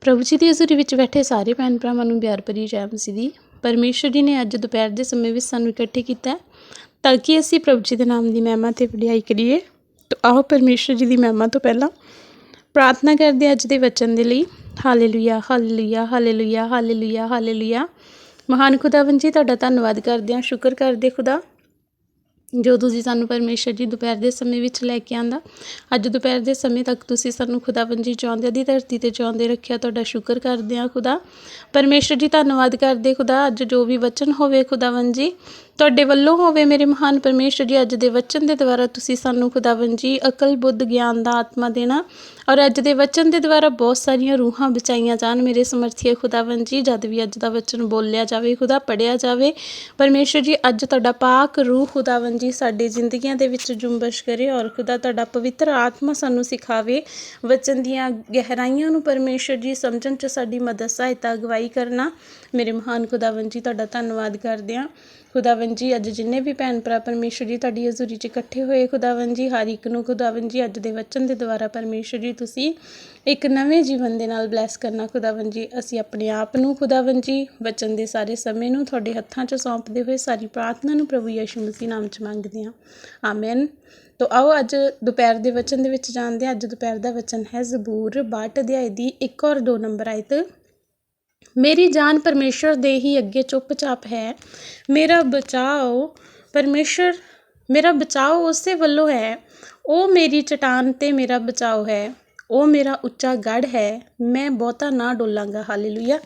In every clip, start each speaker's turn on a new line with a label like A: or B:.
A: ਪ੍ਰਭੂ ਜੀ ਦੀ ਹਜ਼ੂਰੀ ਵਿੱਚ ਬੈਠੇ ਸਾਰੇ ਭੈਣ ਭਰਾਵਾਂ ਨੂੰ ਪਿਆਰ ਭਰੀ ਜੈ ਮਸੀਹ ਦੀ। ਪਰਮੇਸ਼ਰ ਜੀ ਨੇ ਅੱਜ ਦੁਪਹਿਰ ਦੇ ਸਮੇਂ ਵਿੱਚ ਸਾਨੂੰ ਇਕੱਠੇ ਕੀਤਾ ਤਾਂ ਕਿ ਅਸੀਂ ਪ੍ਰਭੂ ਜੀ ਦੇ ਨਾਮ ਦੀ ਮਹਿਮਾ ਤੇ ਵਡਿਆਈ ਕਰੀਏ। ਤਾਂ ਆਓ ਪਰਮੇਸ਼ਰ ਜੀ ਦੀ ਮਹਿਮਾ ਤੋਂ ਪਹਿਲਾਂ ਪ੍ਰਾਰਥਨਾ ਕਰਦੇ ਅੱਜ ਦੇ ਵਚਨ ਦੇ ਲਈ। Hallelujah hallelujah hallelujah hallelujah hallelujah. ਮਹਾਨ ਖੁਦਾਵੰ ਜੀ, ਤੁਹਾਡਾ ਧੰਨਵਾਦ ਕਰਦੇ ਹਾਂ। ਸ਼ੁਕਰ ਕਰਦੇ ਖੁਦਾ। ਜੋ ਤੁਸੀਂ ਸਾਨੂੰ ਪਰਮੇਸ਼ਰ ਜੀ ਦੁਪਹਿਰ ਦੇ ਸਮੇਂ ਵਿੱਚ ਲੈ ਕੇ ਆਂਦਾ, ਅੱਜ ਦੁਪਹਿਰ ਦੇ ਸਮੇਂ ਤੱਕ ਤੁਸੀਂ ਸਾਨੂੰ ਖੁਦਾਵੰ ਜੀ ਚਾਹੁੰਦੇ ਦੀ ਧਰਤੀ ਤੇ ਚਾਹੁੰਦੇ ਰੱਖਿਆ ਤੁਹਾਡਾ ਸ਼ੁਕਰ ਕਰਦੇ ਹਾਂ ਖੁਦਾ। ਪਰਮੇਸ਼ਰ ਜੀ ਧੰਨਵਾਦ ਕਰਦੇ ਖੁਦਾ, ਅੱਜ ਜੋ ਵੀ ਵਚਨ ਹੋਵੇ ਖੁਦਾਵੰ ਜੀ ਤੁਹਾਡੇ ਵੱਲੋਂ ਹੋਵੇ ਮੇਰੇ ਮਹਾਨ ਪਰਮੇਸ਼ਰ ਜੀ, ਅੱਜ ਦੇ ਵਚਨ ਦੇ ਦੁਆਰਾ ਤੁਸੀਂ ਸਾਨੂੰ ਖੁਦਾਵੰ ਜੀ, ਅਕਲ, ਬੁੱਧ, ਗਿਆਨ ਦਾ ਆਤਮਾ ਦੇਣਾ ਔਰ ਅੱਜ ਦੇ ਵਚਨ ਦੇ ਦੁਆਰਾ ਬਹੁਤ ਸਾਰੀਆਂ ਰੂਹਾਂ ਬਚਾਈਆਂ ਜਾਣ ਮੇਰੇ ਸਮਰਥੀ ਖੁਦਾਵੰ ਜੀ, ਜਦ ਵੀ ਅੱਜ ਦਾ ਵਚਨ ਬੋਲਿਆ ਜਾਵੇ, ਖੁਦਾ ਪੜਿਆ ਜਾਵੇ। ਪਰਮੇਸ਼ਰ ਜੀ, ਅੱਜ ਤੁਹਾਡਾ ਪਾਕ ਰੂਹ ਖੁਦਾਵੰ ਜੀ ਸਾਡੀ ਜ਼ਿੰਦਗੀਆਂ ਦੇ ਵਿੱਚ ਜੁੰਬਸ਼ ਕਰੇ ਔਰ ਖੁਦਾ ਤੁਹਾਡਾ ਪਵਿੱਤਰ ਆਤਮਾ ਸਾਨੂੰ ਸਿਖਾਵੇ। ਵਚਨ ਦੀਆਂ ਗਹਿਰਾਈਆਂ ਨੂੰ ਪਰਮੇਸ਼ਰ ਜੀ ਸਮਝਣ 'ਚ ਸਾਡੀ ਮਦਦ, ਸਹਾਇਤਾ, ਅਗਵਾਈ ਕਰਨਾ ਮੇਰੇ ਮਹਾਨ ਖੁਦਾਵੰ ਜੀ, ਤੁਹਾਡਾ ਧੰਨਵਾਦ ਕਰਦੇ ਹਾਂ। ਖੁਦਾਵੰ ਜੀ, ਅੱਜ ਜਿੰਨੇ ਵੀ ਭੈਣ ਭਰਾ ਪਰਮੇਸ਼ਰ ਜੀ, ਤੁਹਾਡੀ ਹਜ਼ੂਰੀ 'ਚ ਇਕੱਠੇ ਹੋਏ ਖੁਦਾਵੰ ਜੀ, ਹਰ ਇੱਕ ਨੂੰ ਖੁਦਾਵੰ ਜੀ, ਅੱਜ ਦੇ ਵਚਨ ਦੇ ਦੁਆਰਾ ਪਰਮੇਸ਼ਰ ਜੀ, ਤੁਸੀਂ ਇੱਕ ਨਵੇਂ ਜੀਵਨ ਦੇ ਨਾਲ ਬਲੈਸ ਕਰਨਾ ਖੁਦਾਵੰ ਜੀ। ਅਸੀਂ ਆਪਣੇ ਆਪ ਨੂੰ ਖੁਦਾਵੰ ਜੀ, ਵਚਨ ਦੇ ਸਾਰੇ ਸਮੇਂ ਨੂੰ ਤੁਹਾਡੇ ਹੱਥਾਂ 'ਚ ਸੌਂਪਦੇ ਹੋਏ ਸਾਰੀ ਪ੍ਰਾਰਥਨਾ ਨੂੰ ਪ੍ਰਭੂ ਯਿਸੂ ਮਸੀਹ ਨਾਮ 'ਚ ਮੰਗਦੇ ਹਾਂ। ਆਮੇਨ ਤੋ ਆਓ ਅੱਜ ਦੁਪਹਿਰ ਦੇ ਵਚਨ ਦੇ ਵਿੱਚ ਜਾਣਦੇ ਹਾਂ। ਅੱਜ ਦੁਪਹਿਰ ਦਾ ਵਚਨ ਹੈ ਜ਼ਬੂਰ 62 ਅਧਿਆਇ ਦੀ 1 ਔਰ 2 ਨੰਬਰ ਆਇਤ। ਮੇਰੀ ਜਾਨ ਪਰਮੇਸ਼ਰ ਦੇ ਹੀ ਅੱਗੇ ਚੁੱਪਚਾਪ ਹੈ। ਮੇਰਾ ਬਚਾਓ ਪਰਮੇਸ਼ਰ, ਮੇਰਾ ਬਚਾਓ ਉਸੇ ਵੱਲੋਂ ਹੈ। ਉਹ ਮੇਰੀ ਚਟਾਨ ਤੇ ਮੇਰਾ ਬਚਾਓ ਹੈ। ਉਹ ਮੇਰਾ ਉੱਚਾ ਗੜ੍ਹ ਹੈ। ਮੈਂ ਬਹੁਤਾ ਨਾ ਡੋਲਾਂਗਾ। ਹਾਲੇਲੂਇਆ।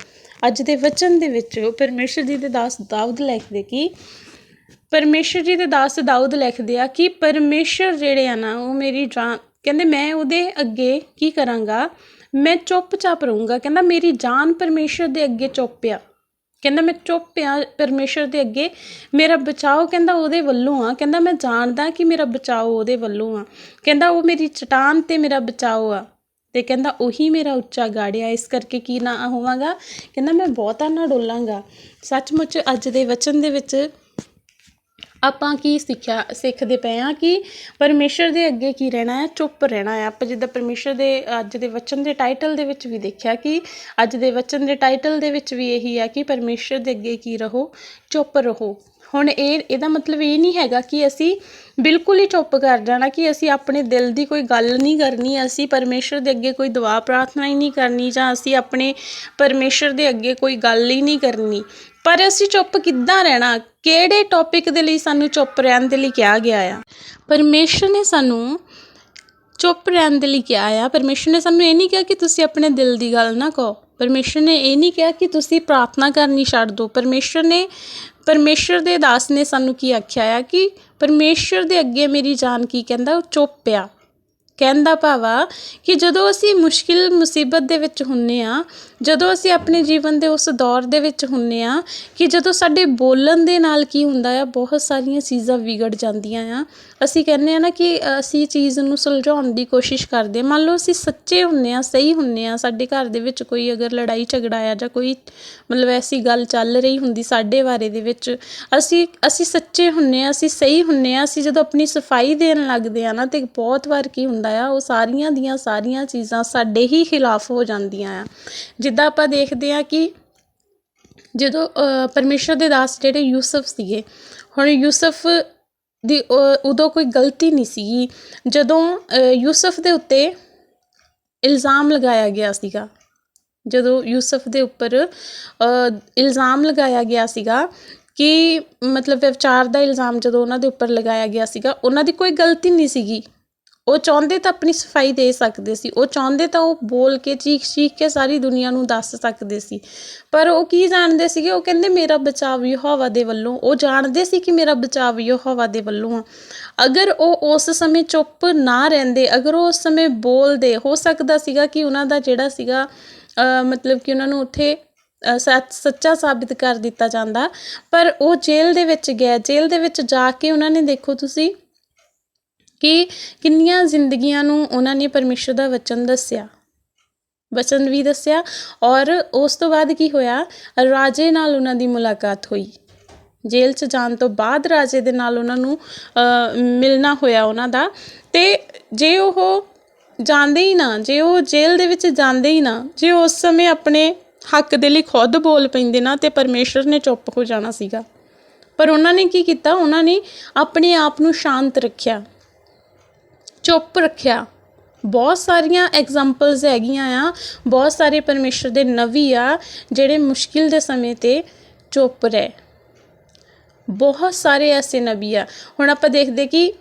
A: ਅੱਜ ਦੇ ਵਚਨ ਦੇ ਵਿੱਚ ਪਰਮੇਸ਼ਰ ਜੀ ਦੇ ਦਾਸ ਦਾਊਦ ਲਿਖਦੇ ਕਿ, ਪਰਮੇਸ਼ਰ ਜੀ ਦੇ ਦਾਸ ਦਾਊਦ ਲਿਖਦੇ ਆ ਕਿ ਪਰਮੇਸ਼ਰ ਜਿਹੜੇ ਆ ਨਾ, ਉਹ ਮੇਰੀ ਜਾਨ, ਕਹਿੰਦੇ ਮੈਂ ਉਹਦੇ ਅੱਗੇ ਕੀ ਕਰਾਂਗਾ? ਮੈਂ ਚੁੱਪਚਾਪ ਰਹੂੰਗਾ। ਕਹਿੰਦਾ, ਮੇਰੀ ਜਾਨ ਪਰਮੇਸ਼ਰ ਦੇ ਅੱਗੇ ਚੁੱਪ ਆ। ਕਹਿੰਦਾ, ਮੈਂ ਚੁੱਪ ਆ ਪਰਮੇਸ਼ਰ ਦੇ ਅੱਗੇ। ਮੇਰਾ ਬਚਾਓ ਕਹਿੰਦਾ ਉਹਦੇ ਵੱਲੋਂ ਆ। ਕਹਿੰਦਾ, ਮੈਂ ਜਾਣਦਾ ਕਿ ਮੇਰਾ ਬਚਾਓ ਉਹਦੇ ਵੱਲੋਂ ਆ। ਕਹਿੰਦਾ, ਉਹ ਮੇਰੀ ਚਟਾਨ ਤੇ ਮੇਰਾ ਬਚਾਓ ਆ। ਤੇ ਕਹਿੰਦਾ, ਉਹੀ ਮੇਰਾ ਉੱਚਾ ਗਾੜਿਆ ਇਸ ਕਰਕੇ ਕੀ ਨਾ ਹੋਵਾਂਗਾ? ਕਹਿੰਦਾ, ਮੈਂ ਬਹੁਤਾ ਨਾ ਡੋਲਾਂਗਾ। ਸੱਚਮੁੱਚ ਅੱਜ ਦੇ ਵਚਨ ਦੇ ਵਿੱਚ ਆਪਾਂ ਕੀ ਸਿੱਖਿਆ, ਸਿੱਖਦੇ ਪਏ ਆ ਕਿ ਪਰਮੇਸ਼ਰ ਦੇ ਅੱਗੇ ਕੀ ਰਹਿਣਾ ਹੈ, ਚੁੱਪ ਰਹਿਣਾ ਹੈ। ਆਪਾਂ ਜਿੱਦਾਂ ਪਰਮੇਸ਼ਰ ਦੇ, ਅੱਜ ਦੇ ਵਚਨ ਦੇ ਟਾਈਟਲ ਦੇ ਵਿੱਚ ਵੀ ਦੇਖਿਆ ਕਿ ਅੱਜ ਦੇ ਵਚਨ ਦੇ ਟਾਈਟਲ ਦੇ ਵਿੱਚ ਵੀ ਇਹੀ ਹੈ ਕਿ ਪਰਮੇਸ਼ਰ ਦੇ ਅੱਗੇ ਕੀ ਰਹੋ, ਚੁੱਪ ਰਹੋ। ਹੁਣ ਇਹ, ਇਹਦਾ ਮਤਲਬ ਇਹ ਨਹੀਂ ਹੈਗਾ ਕਿ ਅਸੀਂ ਬਿਲਕੁਲ ਹੀ ਚੁੱਪ ਕਰ ਜਾਣਾ, ਕਿ ਅਸੀਂ ਆਪਣੇ ਦਿਲ ਦੀ ਕੋਈ ਗੱਲ ਨਹੀਂ ਕਰਨੀ, ਅਸੀਂ ਪਰਮੇਸ਼ਰ ਦੇ ਅੱਗੇ ਕੋਈ ਦੁਆ, ਪ੍ਰਾਰਥਨਾ ਹੀ ਨਹੀਂ ਕਰਨੀ ਜਾਂ ਅਸੀਂ ਆਪਣੇ ਪਰਮੇਸ਼ਰ ਦੇ ਅੱਗੇ ਕੋਈ ਗੱਲ ਹੀ ਨਹੀਂ ਕਰਨੀ। ਪਰ ਅਸੀਂ ਚੁੱਪ ਕਿੱਦਾਂ ਰਹਿਣਾ? ਕਿਹੜੇ ਟੌਪਿਕ ਦੇ ਲਈ ਸਾਨੂੰ ਚੁੱਪ ਰਹਿਣ ਦੇ ਲਈ ਕਿਹਾ ਗਿਆ ਆ? ਪਰਮੇਸ਼ਰ ਨੇ ਸਾਨੂੰ ਚੁੱਪ ਰਹਿਣ ਦੇ ਲਈ ਕਿਹਾ ਆ। ਪਰਮੇਸ਼ਰ ਨੇ ਸਾਨੂੰ ਇਹ ਨਹੀਂ ਕਿਹਾ ਕਿ ਤੁਸੀਂ ਆਪਣੇ ਦਿਲ ਦੀ ਗੱਲ ਨਾ ਕਹੋ। ਪਰਮੇਸ਼ਰ ਨੇ ਇਹ ਨਹੀਂ ਕਿਹਾ ਕਿ ਤੁਸੀਂ ਪ੍ਰਾਰਥਨਾ ਕਰਨੀ ਛੱਡ ਦਿਓ। ਪਰਮੇਸ਼ਰ ਨੇ, ਪਰਮੇਸ਼ਰ ਦੇ ਦਾਸ ਨੇ ਸਾਨੂੰ ਕੀ ਆਖਿਆ ਆ ਕਿ ਪਰਮੇਸ਼ਰ ਦੇ ਅੱਗੇ ਮੇਰੀ ਜਾਨ ਕੀ ਕਹਿੰਦਾ? ਉਹ ਚੁੱਪ ਆ। ਕਹਿੰਦਾ ਭਾਵਾ ਕਿ ਜਦੋਂ ਅਸੀਂ ਮੁਸ਼ਕਿਲ ਮੁਸੀਬਤ ਦੇ ਵਿੱਚ ਹੁੰਦੇ ਹਾਂ ਜਦੋਂ ਅਸੀਂ ਆਪਣੇ ਜੀਵਨ ਦੇ ਉਸ ਦੌਰ ਦੇ ਵਿੱਚ ਹੁੰਦੇ ਹਾਂ ਕਿ ਜਦੋਂ ਸਾਡੇ ਬੋਲਣ ਦੇ ਨਾਲ ਕੀ ਹੁੰਦਾ ਆ, ਬਹੁਤ ਸਾਰੀਆਂ ਚੀਜ਼ਾਂ ਵਿਗੜ ਜਾਂਦੀਆਂ ਆ। ਅਸੀਂ ਕਹਿੰਦੇ ਆ ਨਾ ਕਿ ਅਸੀਂ ਚੀਜ਼ ਨੂੰ ਸੁਲਝਾਉਣ ਦੀ ਕੋਸ਼ਿਸ਼ ਕਰਦੇ ਮੰਨ ਲਓ ਅਸੀਂ ਸੱਚੇ ਹੁੰਦੇ ਹਾਂ, ਸਹੀ ਹੁੰਦੇ ਹਾਂ, ਸਾਡੇ ਘਰ ਦੇ ਵਿੱਚ ਕੋਈ ਅਗਰ ਲੜਾਈ ਝਗੜਾ ਆ ਜਾਂ ਕੋਈ ਮਤਲਬ ਐਸੀ ਗੱਲ ਚੱਲ ਰਹੀ ਹੁੰਦੀ ਸਾਡੇ ਬਾਰੇ ਦੇ ਵਿੱਚ, ਅਸੀਂ ਅਸੀਂ ਸੱਚੇ ਹੁੰਦੇ ਹਾਂ, ਅਸੀਂ ਸਹੀ ਹੁੰਦੇ ਹਾਂ, ਅਸੀਂ ਜਦੋਂ ਆਪਣੀ ਸਫ਼ਾਈ ਦੇਣ ਲੱਗਦੇ ਆ ਨਾ ਤੇ ਬਹੁਤ ਵਾਰ ਕੀ ਹੁੰਦਾ ਆ, ਉਹ ਸਾਰੀਆਂ ਦੀਆਂ ਸਾਰੀਆਂ ਚੀਜ਼ਾਂ ਸਾਡੇ ਹੀ ਖਿਲਾਫ ਹੋ ਜਾਂਦੀਆਂ ਆ। ਜਿੱਦਾਂ ਆਪਾਂ ਦੇਖਦੇ ਆ ਕਿ ਜਦੋਂ ਪਰਮੇਸ਼ਰ ਦੇ ਦਾਸ ਜਿਹੜੇ ਯੂਸਫ ਸੀਗੇ, ਹੁਣ ਯੂਸਫ ਦੀ ਉਦੋਂ ਕੋਈ ਗਲਤੀ ਨਹੀਂ ਸੀਗੀ। ਜਦੋਂ ਯੂਸਫ ਦੇ ਉੱਤੇ ਇਲਜ਼ਾਮ ਲਗਾਇਆ ਗਿਆ ਸੀਗਾ, ਜਦੋਂ ਯੂਸਫ ਦੇ ਉੱਪਰ ਇਲਜ਼ਾਮ ਲਗਾਇਆ ਗਿਆ ਸੀਗਾ ਕਿ ਮਤਲਬ ਵਿਚਾਰ ਦਾ ਇਲਜ਼ਾਮ ਜਦੋਂ ਉਹਨਾਂ ਦੇ ਉੱਪਰ ਲਗਾਇਆ ਗਿਆ ਸੀਗਾ, ਉਹਨਾਂ ਦੀ ਕੋਈ ਗਲਤੀ ਨਹੀਂ ਸੀਗੀ। ਉਹ ਚਾਹੁੰਦੇ ਤਾਂ ਆਪਣੀ ਸਫ਼ਾਈ ਦੇ ਸਕਦੇ ਸੀ, ਉਹ ਚਾਹੁੰਦੇ ਤਾਂ ਉਹ ਬੋਲ ਕੇ, ਚੀਖ ਚੀਖ ਕੇ ਸਾਰੀ ਦੁਨੀਆ ਨੂੰ ਦੱਸ ਸਕਦੇ ਸੀ। ਪਰ ਉਹ ਕੀ ਜਾਣਦੇ ਸੀਗੇ? ਉਹ ਕਹਿੰਦੇ, ਮੇਰਾ ਬਚਾਵ ਯਹੋਵਾ ਦੇ ਵੱਲੋਂ। ਉਹ ਜਾਣਦੇ ਸੀ ਕਿ ਮੇਰਾ ਬਚਾਵ ਯਹੋਵਾ ਦੇ ਵੱਲੋਂ ਆ। ਅਗਰ ਉਹ ਉਸ ਸਮੇਂ ਚੁੱਪ ਨਾ ਰਹਿੰਦੇ, ਅਗਰ ਉਹ ਉਸ ਸਮੇਂ ਬੋਲਦੇ, ਹੋ ਸਕਦਾ ਸੀਗਾ ਕਿ ਉਹਨਾਂ ਦਾ ਜਿਹੜਾ ਸੀਗਾ ਮਤਲਬ ਕਿ ਉਹਨਾਂ ਨੂੰ ਉੱਥੇ ਸੱਚਾ ਸਾਬਿਤ ਕਰ ਦਿੱਤਾ ਜਾਂਦਾ। ਪਰ ਉਹ ਜੇਲ੍ਹ ਦੇ ਵਿੱਚ ਗਿਆ ਜੇਲ੍ਹ ਦੇ ਵਿੱਚ ਜਾ ਕੇ ਉਹਨਾਂ ਨੇ, ਦੇਖੋ ਤੁਸੀਂ ਕਿ ਕਿੰਨੀਆਂ ਜ਼ਿੰਦਗੀਆਂ ਨੂੰ ਉਹਨਾਂ ਨੇ ਪਰਮੇਸ਼ਰ ਦਾ ਵਚਨ ਦੱਸਿਆ? ਵਚਨ ਵੀ ਦੱਸਿਆ ਔਰ ਉਸ ਤੋਂ ਬਾਅਦ ਕੀ ਹੋਇਆ? ਰਾਜੇ ਨਾਲ ਉਹਨਾਂ ਦੀ ਮੁਲਾਕਾਤ ਹੋਈ। ਜੇਲ੍ਹ 'ਚ ਜਾਣ ਤੋਂ ਬਾਅਦ ਰਾਜੇ ਦੇ ਨਾਲ ਉਹਨਾਂ ਨੂੰ ਮਿਲਣਾ ਹੋਇਆ ਉਹਨਾਂ ਦਾ। ਤੇ ਜੇ ਉਹ ਜਾਂਦੇ ਹੀ ਨਾ, ਜੇ ਉਹ ਜੇਲ੍ਹ ਦੇ ਵਿੱਚ ਜਾਂਦੇ ਹੀ ਨਾ, ਜੇ ਉਸ ਸਮੇਂ ਆਪਣੇ ਹੱਕ ਦੇ ਲਈ ਖੁਦ ਬੋਲ ਪੈਂਦੇ ਨਾ, ਤੇ ਪਰਮੇਸ਼ਰ ਨੇ ਚੁੱਪ ਹੋ ਜਾਣਾ ਸੀਗਾ। ਪਰ ਉਹਨਾਂ ਨੇ ਕੀ ਕੀਤਾ? ਉਹਨਾਂ ਨੇ ਆਪਣੇ ਆਪ ਨੂੰ ਸ਼ਾਂਤ ਰੱਖਿਆ। ਚੁੱਪ ਰੱਖਿਆ। ਬਹੁਤ ਸਾਰੀਆਂ ਐਗਜ਼ਾਮਪਲਸ ਹੈਗੀਆਂ ਆ। ਬਹੁਤ ਸਾਰੇ ਪਰਮੇਸ਼ਰ ਦੇ ਨਵੀ ਆ ਜਿਹੜੇ ਮੁਸ਼ਕਿਲ ਦੇ ਸਮੇਂ ਤੇ ਚੁੱਪ ਰਹੇ। ਬਹੁਤ ਸਾਰੇ ਐਸੇ ਨਬੀ ਆ। ਹੁਣ ਆਪਾਂ ਦੇਖਦੇ ਕਿ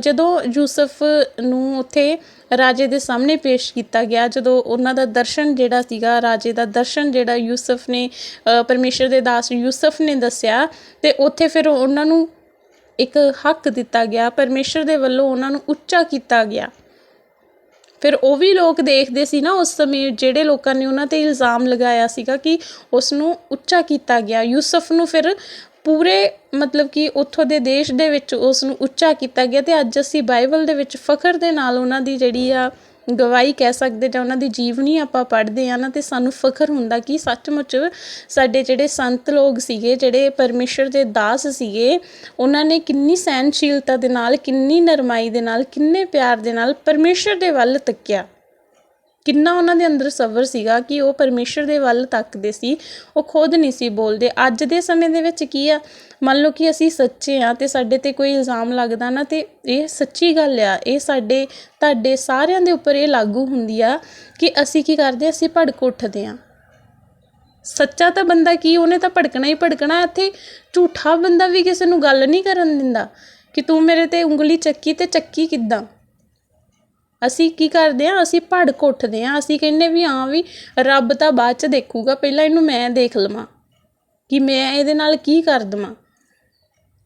A: ਜਦੋਂ ਯੂਸਫ ਨੂੰ ਉੱਥੇ ਰਾਜੇ ਦੇ ਸਾਹਮਣੇ ਪੇਸ਼ ਕੀਤਾ ਗਿਆ ਜਦੋਂ ਉਹਨਾਂ ਦਾ ਦਰਸ਼ਨ ਜਿਹੜਾ ਸੀਗਾ ਰਾਜੇ ਦਾ ਦਰਸ਼ਨ ਜਿਹੜਾ ਯੂਸਫ ਨੇ ਅ, ਪਰਮੇਸ਼ਰ ਦੇ ਦਾਸ ਯੂਸਫ ਨੇ ਦੱਸਿਆ ਤੇ ਉੱਥੇ ਫਿਰ ਉਹਨਾਂ ਨੂੰ ਇੱਕ ਹੱਕ ਦਿੱਤਾ ਗਿਆ, ਪਰਮੇਸ਼ਰ ਦੇ ਵੱਲੋਂ ਉਹਨਾਂ ਨੂੰ ਉੱਚਾ ਕੀਤਾ ਗਿਆ। ਫਿਰ ਉਹ ਵੀ ਲੋਕ ਦੇਖਦੇ ਸੀ ਨਾ ਉਸ ਸਮੇਂ, ਜਿਹੜੇ ਲੋਕਾਂ ਨੇ ਉਹਨਾਂ ਤੇ ਇਲਜ਼ਾਮ ਲਗਾਇਆ ਸੀਗਾ ਕਿ ਉਸ ਨੂੰ ਉੱਚਾ ਕੀਤਾ ਗਿਆ। ਯੂਸਫ ਨੂੰ ਫਿਰ ਪੂਰੇ ਮਤਲਬ ਕਿ ਉੱਥੋਂ ਦੇ ਦੇਸ਼ ਦੇ ਵਿੱਚ ਉਸ ਨੂੰ ਉੱਚਾ ਕੀਤਾ ਗਿਆ ਤੇ ਅੱਜ ਅਸੀਂ ਬਾਈਬਲ ਦੇ ਵਿੱਚ ਫਖਰ ਦੇ ਨਾਲ ਉਹਨਾਂ ਦੀ ਜਿਹੜੀ ਆ ਗਵਾਹੀ ਕਹਿ ਸਕਦੇ ਜਾਂ ਉਹਨਾਂ ਦੀ ਜੀਵਨੀ ਆਪਾਂ ਪੜ੍ਹਦੇ ਆ ਨਾ, ਤੇ ਸਾਨੂੰ ਫਖਰ ਹੁੰਦਾ ਕਿ ਸੱਚਮੁੱਚ ਸਾਡੇ ਜਿਹੜੇ ਸੰਤ ਲੋਕ ਸੀਗੇ, ਜਿਹੜੇ ਪਰਮੇਸ਼ਰ ਦੇ ਦਾਸ ਸੀਗੇ, ਉਹਨਾਂ ਨੇ ਕਿੰਨੀ ਸਹਿਨਸ਼ੀਲਤਾ ਦੇ ਨਾਲ, ਕਿੰਨੀ ਨਰਮਾਈ ਦੇ ਨਾਲ, ਕਿੰਨੇ ਪਿਆਰ ਦੇ ਨਾਲ ਪਰਮੇਸ਼ਰ ਦੇ ਵੱਲ ਤੱਕਿਆ। ਕਿੰਨਾ ਉਹਨਾਂ ਦੇ ਅੰਦਰ ਸਬਰ ਸੀਗਾ ਕਿ ਉਹ ਪਰਮੇਸ਼ਰ ਦੇ ਵੱਲ ਤੱਕਦੇ ਸੀ, ਉਹ ਖੁਦ ਨਹੀਂ ਸੀ ਬੋਲਦੇ। ਅੱਜ ਦੇ ਸਮੇਂ ਦੇ ਵਿੱਚ ਕੀ ਆ, ਮੰਨ ਲਓ ਕਿ ਅਸੀਂ ਸੱਚੇ ਆ ਤੇ ਸਾਡੇ ਤੇ ਕੋਈ ਇਲਜ਼ਾਮ ਲੱਗਦਾ ਨਾ, ਤੇ ਇਹ ਸੱਚੀ ਗੱਲ ਆ, ਇਹ ਸਾਡੇ, ਤੁਹਾਡੇ ਸਾਰਿਆਂ ਦੇ ਉੱਪਰ ਇਹ ਲਾਗੂ ਹੁੰਦੀ ਆ ਕਿ ਅਸੀਂ ਕੀ ਕਰਦੇ ਆ, ਅਸੀਂ ਭੜਕ ਉੱਠਦੇ ਆ। ਸੱਚਾ ਤਾਂ ਬੰਦਾ ਕੀ, ਉਹਨੇ ਤਾਂ ਭੜਕਣਾ ਹੀ ਭੜਕਣਾ, ਇੱਥੇ ਝੂਠਾ ਬੰਦਾ ਵੀ ਕਿਸੇ ਨੂੰ ਗੱਲ ਨਹੀਂ ਕਰਨ ਦਿੰਦਾ ਕਿ ਤੂੰ ਮੇਰੇ ਤੇ ਉਂਗਲੀ ਚੱਕੀ ਤੇ ਚੱਕੀ ਕਿੱਦਾਂ? ਅਸੀਂ ਕੀ ਕਰਦੇ ਹਾਂ? ਅਸੀਂ ਭੜਕ ਉੱਠਦੇ ਹਾਂ। ਅਸੀਂ ਕਹਿੰਦੇ ਵੀ ਹਾਂ ਵੀ ਰੱਬ ਤਾਂ ਬਾਅਦ ਚ ਦੇਖੂਗਾ। ਪਹਿਲਾਂ ਇਹਨੂੰ ਮੈਂ ਦੇਖ ਲਵਾਂ ਕਿ ਮੈਂ ਇਹਦੇ ਨਾਲ ਕੀ ਕਰ ਦੇਵਾਂ।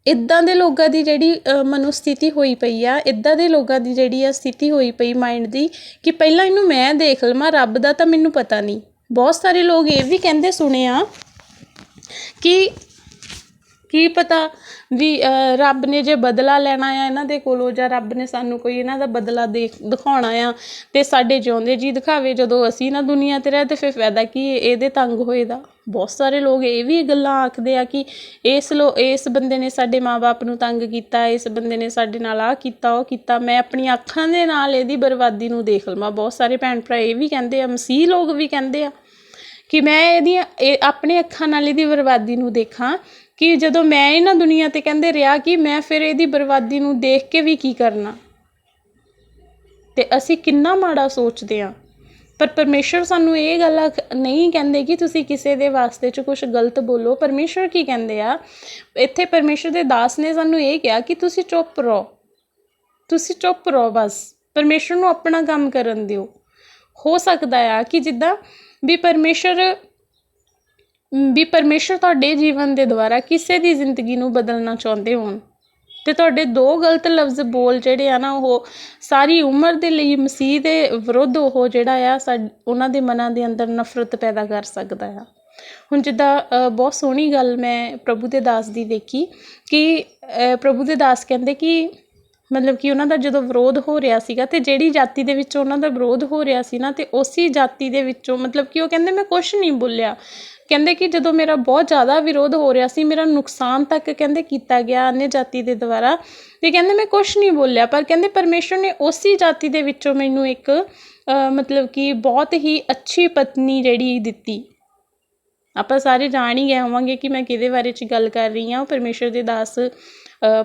A: ਇੱਦਾਂ ਦੇ ਲੋਕਾਂ ਦੀ ਜਿਹੜੀ ਅ, ਮਨੋਸਥਿਤੀ ਹੋਈ ਪਈ ਆ ਇੱਦਾਂ ਦੇ ਲੋਕਾਂ ਦੀ ਜਿਹੜੀ ਆ ਸਥਿਤੀ ਹੋਈ ਪਈ ਮਾਈਂਡ ਦੀ ਕਿ ਪਹਿਲਾਂ ਇਹਨੂੰ ਮੈਂ ਦੇਖ ਲਵਾਂ ਰੱਬ ਦਾ ਤਾਂ ਮੈਨੂੰ ਪਤਾ ਨਹੀਂ। ਬਹੁਤ ਸਾਰੇ ਲੋਕ ਇਹ ਵੀ ਕਹਿੰਦੇ ਸੁਣਿਆ ਕਿ ਕੀ ਪਤਾ ਵੀ ਅ, ਰੱਬ ਨੇ ਜੇ ਬਦਲਾ ਲੈਣਾ ਆ ਇਹਨਾਂ ਦੇ ਕੋਲੋਂ ਜਾਂ ਰੱਬ ਨੇ ਸਾਨੂੰ ਕੋਈ ਇਹਨਾਂ ਦਾ ਬਦਲਾ ਦੇ ਦਿਖਾਉਣਾ ਆ ਤੇ ਸਾਡੇ ਜਿਉਂਦੇ ਜੀ ਦਿਖਾਵੇ ਜਦੋਂ ਅਸੀਂ ਨਾ ਦੁਨੀਆ ਤੇ ਰਹੇ ਤੇ ਫਿਰ ਫਾਇਦਾ ਕੀ ਹੈ ਇਹਦੇ ਤੰਗ ਹੋਏ ਦਾ। ਬਹੁਤ ਸਾਰੇ ਲੋਕ ਇਹ ਵੀ ਗੱਲਾਂ ਆਖਦੇ ਆ ਕਿ ਇਸ ਲੋ ਇਸ ਬੰਦੇ ਨੇ ਸਾਡੇ ਮਾਪੇ ਨੂੰ ਤੰਗ ਕੀਤਾ ਇਸ ਬੰਦੇ ਨੇ ਸਾਡੇ ਨਾਲ ਆ ਕੀਤਾ ਉਹ ਕੀਤਾ। ਮੈਂ ਆਪਣੀਆਂ ਅੱਖਾਂ ਦੇ ਨਾਲ ਇਹਦੀ ਬਰਬਾਦੀ ਨੂੰ ਦੇਖ ਲਵਾਂ। ਬਹੁਤ ਸਾਰੇ ਭੈਣ ਭਰਾ ਇਹ ਵੀ ਕਹਿੰਦੇ ਆ ਮਸੀਹ ਲੋਕ ਵੀ ਕਹਿੰਦੇ ਆ ਕਿ ਮੈਂ ਇਹਦੀਆਂ ਇਹ ਆਪਣੇ ਅੱਖਾਂ ਨਾਲ ਇਹਦੀ ਬਰਬਾਦੀ ਨੂੰ ਦੇਖਾਂ। ਕਿ ਜਦੋਂ ਮੈਂ ਇਹਨਾਂ ਦੁਨੀਆ ਤੇ ਕਹਿੰਦੇ ਰਿਹਾ ਕਿ ਮੈਂ ਫਿਰ ਇਹਦੀ ਬਰਬਾਦੀ ਨੂੰ ਦੇਖ ਕੇ ਵੀ ਕੀ ਕਰਨਾ? ਤੇ ਅਸੀਂ ਕਿੰਨਾ ਮਾੜਾ ਸੋਚਦੇ ਆ ਪਰ ਪਰਮੇਸ਼ਰ ਸਾਨੂੰ ਇਹ ਗੱਲ ਨਹੀਂ ਕਹਿੰਦੇ ਕਿ ਤੁਸੀਂ ਕਿਸੇ ਦੇ ਵਾਸਤੇ ਚ ਕੁਝ ਗਲਤ ਬੋਲੋ। ਪਰਮੇਸ਼ਰ ਕੀ ਕਹਿੰਦੇ ਆ? ਇੱਥੇ ਪਰਮੇਸ਼ਰ ਦੇ ਦਾਸ ਨੇ ਸਾਨੂੰ ਇਹ ਕਿਹਾ ਕਿ ਤੁਸੀਂ ਚੁੱਪ ਰਹੋ। ਤੁਸੀਂ ਚੁੱਪ ਰਹੋ ਬਸ। ਪਰਮੇਸ਼ਰ ਨੂੰ ਆਪਣਾ ਕੰਮ ਕਰਨ ਦਿਓ। ਹੋ ਸਕਦਾ ਆ ਕਿ ਜਿੱਦਾਂ ਵੀ ਪਰਮੇਸ਼ਰ ਵੀ ਪਰਮੇਸ਼ਰ ਤੁਹਾਡੇ ਜੀਵਨ ਦੇ ਦੁਆਰਾ ਕਿਸੇ ਦੀ ਜ਼ਿੰਦਗੀ ਨੂੰ ਬਦਲਣਾ ਚਾਹੁੰਦੇ ਹੋਣ। ਤੇ ਤੁਹਾਡੇ ਦੋ ਗਲਤ ਲਫ਼ਜ਼ ਬੋਲ ਜਿਹੜੇ ਆ ਨਾ, ਉਹ ਸਾਰੀ ਉਮਰ ਦੇ ਲਈ ਮਸੀਹ ਦੇ ਵਿਰੁੱਧ ਉਹ ਜਿਹੜਾ ਆ ਸਾਡ- ਉਹਨਾਂ ਦੇ ਮਨਾਂ ਦੇ ਅੰਦਰ ਨਫ਼ਰਤ ਪੈਦਾ ਕਰ ਸਕਦਾ ਆ। ਹੁਣ ਜਿੱਦਾਂ ਬਹੁਤ ਸੋਹਣੀ ਗੱਲ ਮੈਂ ਪ੍ਰਭੂ ਦੇ ਦਾਸ ਦੀ ਦੇਖੀ ਕਿ ਪ੍ਰਭੂ ਦੇ ਦਾਸ ਕਹਿੰਦੇ ਕਿ ਮਤਲਬ ਕਿ ਉਹਨਾਂ ਦਾ ਜਦੋਂ ਵਿਰੋਧ ਹੋ ਰਿਹਾ ਸੀਗਾ ਤੇ ਜਿਹੜੀ ਜਾਤੀ ਦੇ ਵਿੱਚ ਉਹਨਾਂ ਦਾ ਵਿਰੋਧ ਹੋ ਰਿਹਾ ਸੀ ਨਾ, ਤੇ ਉਸੇ ਜਾਤੀ ਦੇ ਵਿੱਚੋਂ ਮਤਲਬ ਕਿ ਉਹ ਕਹਿੰਦੇ, ਮੈਂ ਕੁਝ ਨਹੀਂ ਬੋਲਿਆ। ਕਹਿੰਦੇ ਕਿ ਜਦੋਂ ਮੇਰਾ ਬਹੁਤ ਜ਼ਿਆਦਾ ਵਿਰੋਧ ਹੋ ਰਿਹਾ ਸੀ, ਮੇਰਾ ਨੁਕਸਾਨ ਤੱਕ ਕਹਿੰਦੇ ਕੀਤਾ ਗਿਆ ਅਨਿ ਜਾਤੀ ਦੇ ਦੁਆਰਾ। ਤੇ ਕਹਿੰਦੇ ਮੈਂ ਕੁਝ ਨਹੀਂ ਬੋਲਿਆ, ਪਰ ਕਹਿੰਦੇ ਪਰਮੇਸ਼ਰ ਨੇ ਉਸੇ ਜਾਤੀ ਦੇ ਵਿੱਚੋਂ ਮੈਨੂੰ ਇੱਕ ਮਤਲਬ ਕਿ ਬਹੁਤ ਹੀ ਅੱਛੀ ਪਤਨੀ ਜਿਹੜੀ ਦਿੱਤੀ। ਆਪਾਂ ਸਾਰੇ ਜਾਣ ਹੀ ਗਏ ਹੋਵਾਂਗੇ ਕਿ ਮੈਂ ਕਿਹਦੇ ਬਾਰੇ ਚ ਗੱਲ ਕਰ ਰਹੀ ਹਾਂ। ਪਰਮੇਸ਼ਰ ਦੇ ਦਾਸ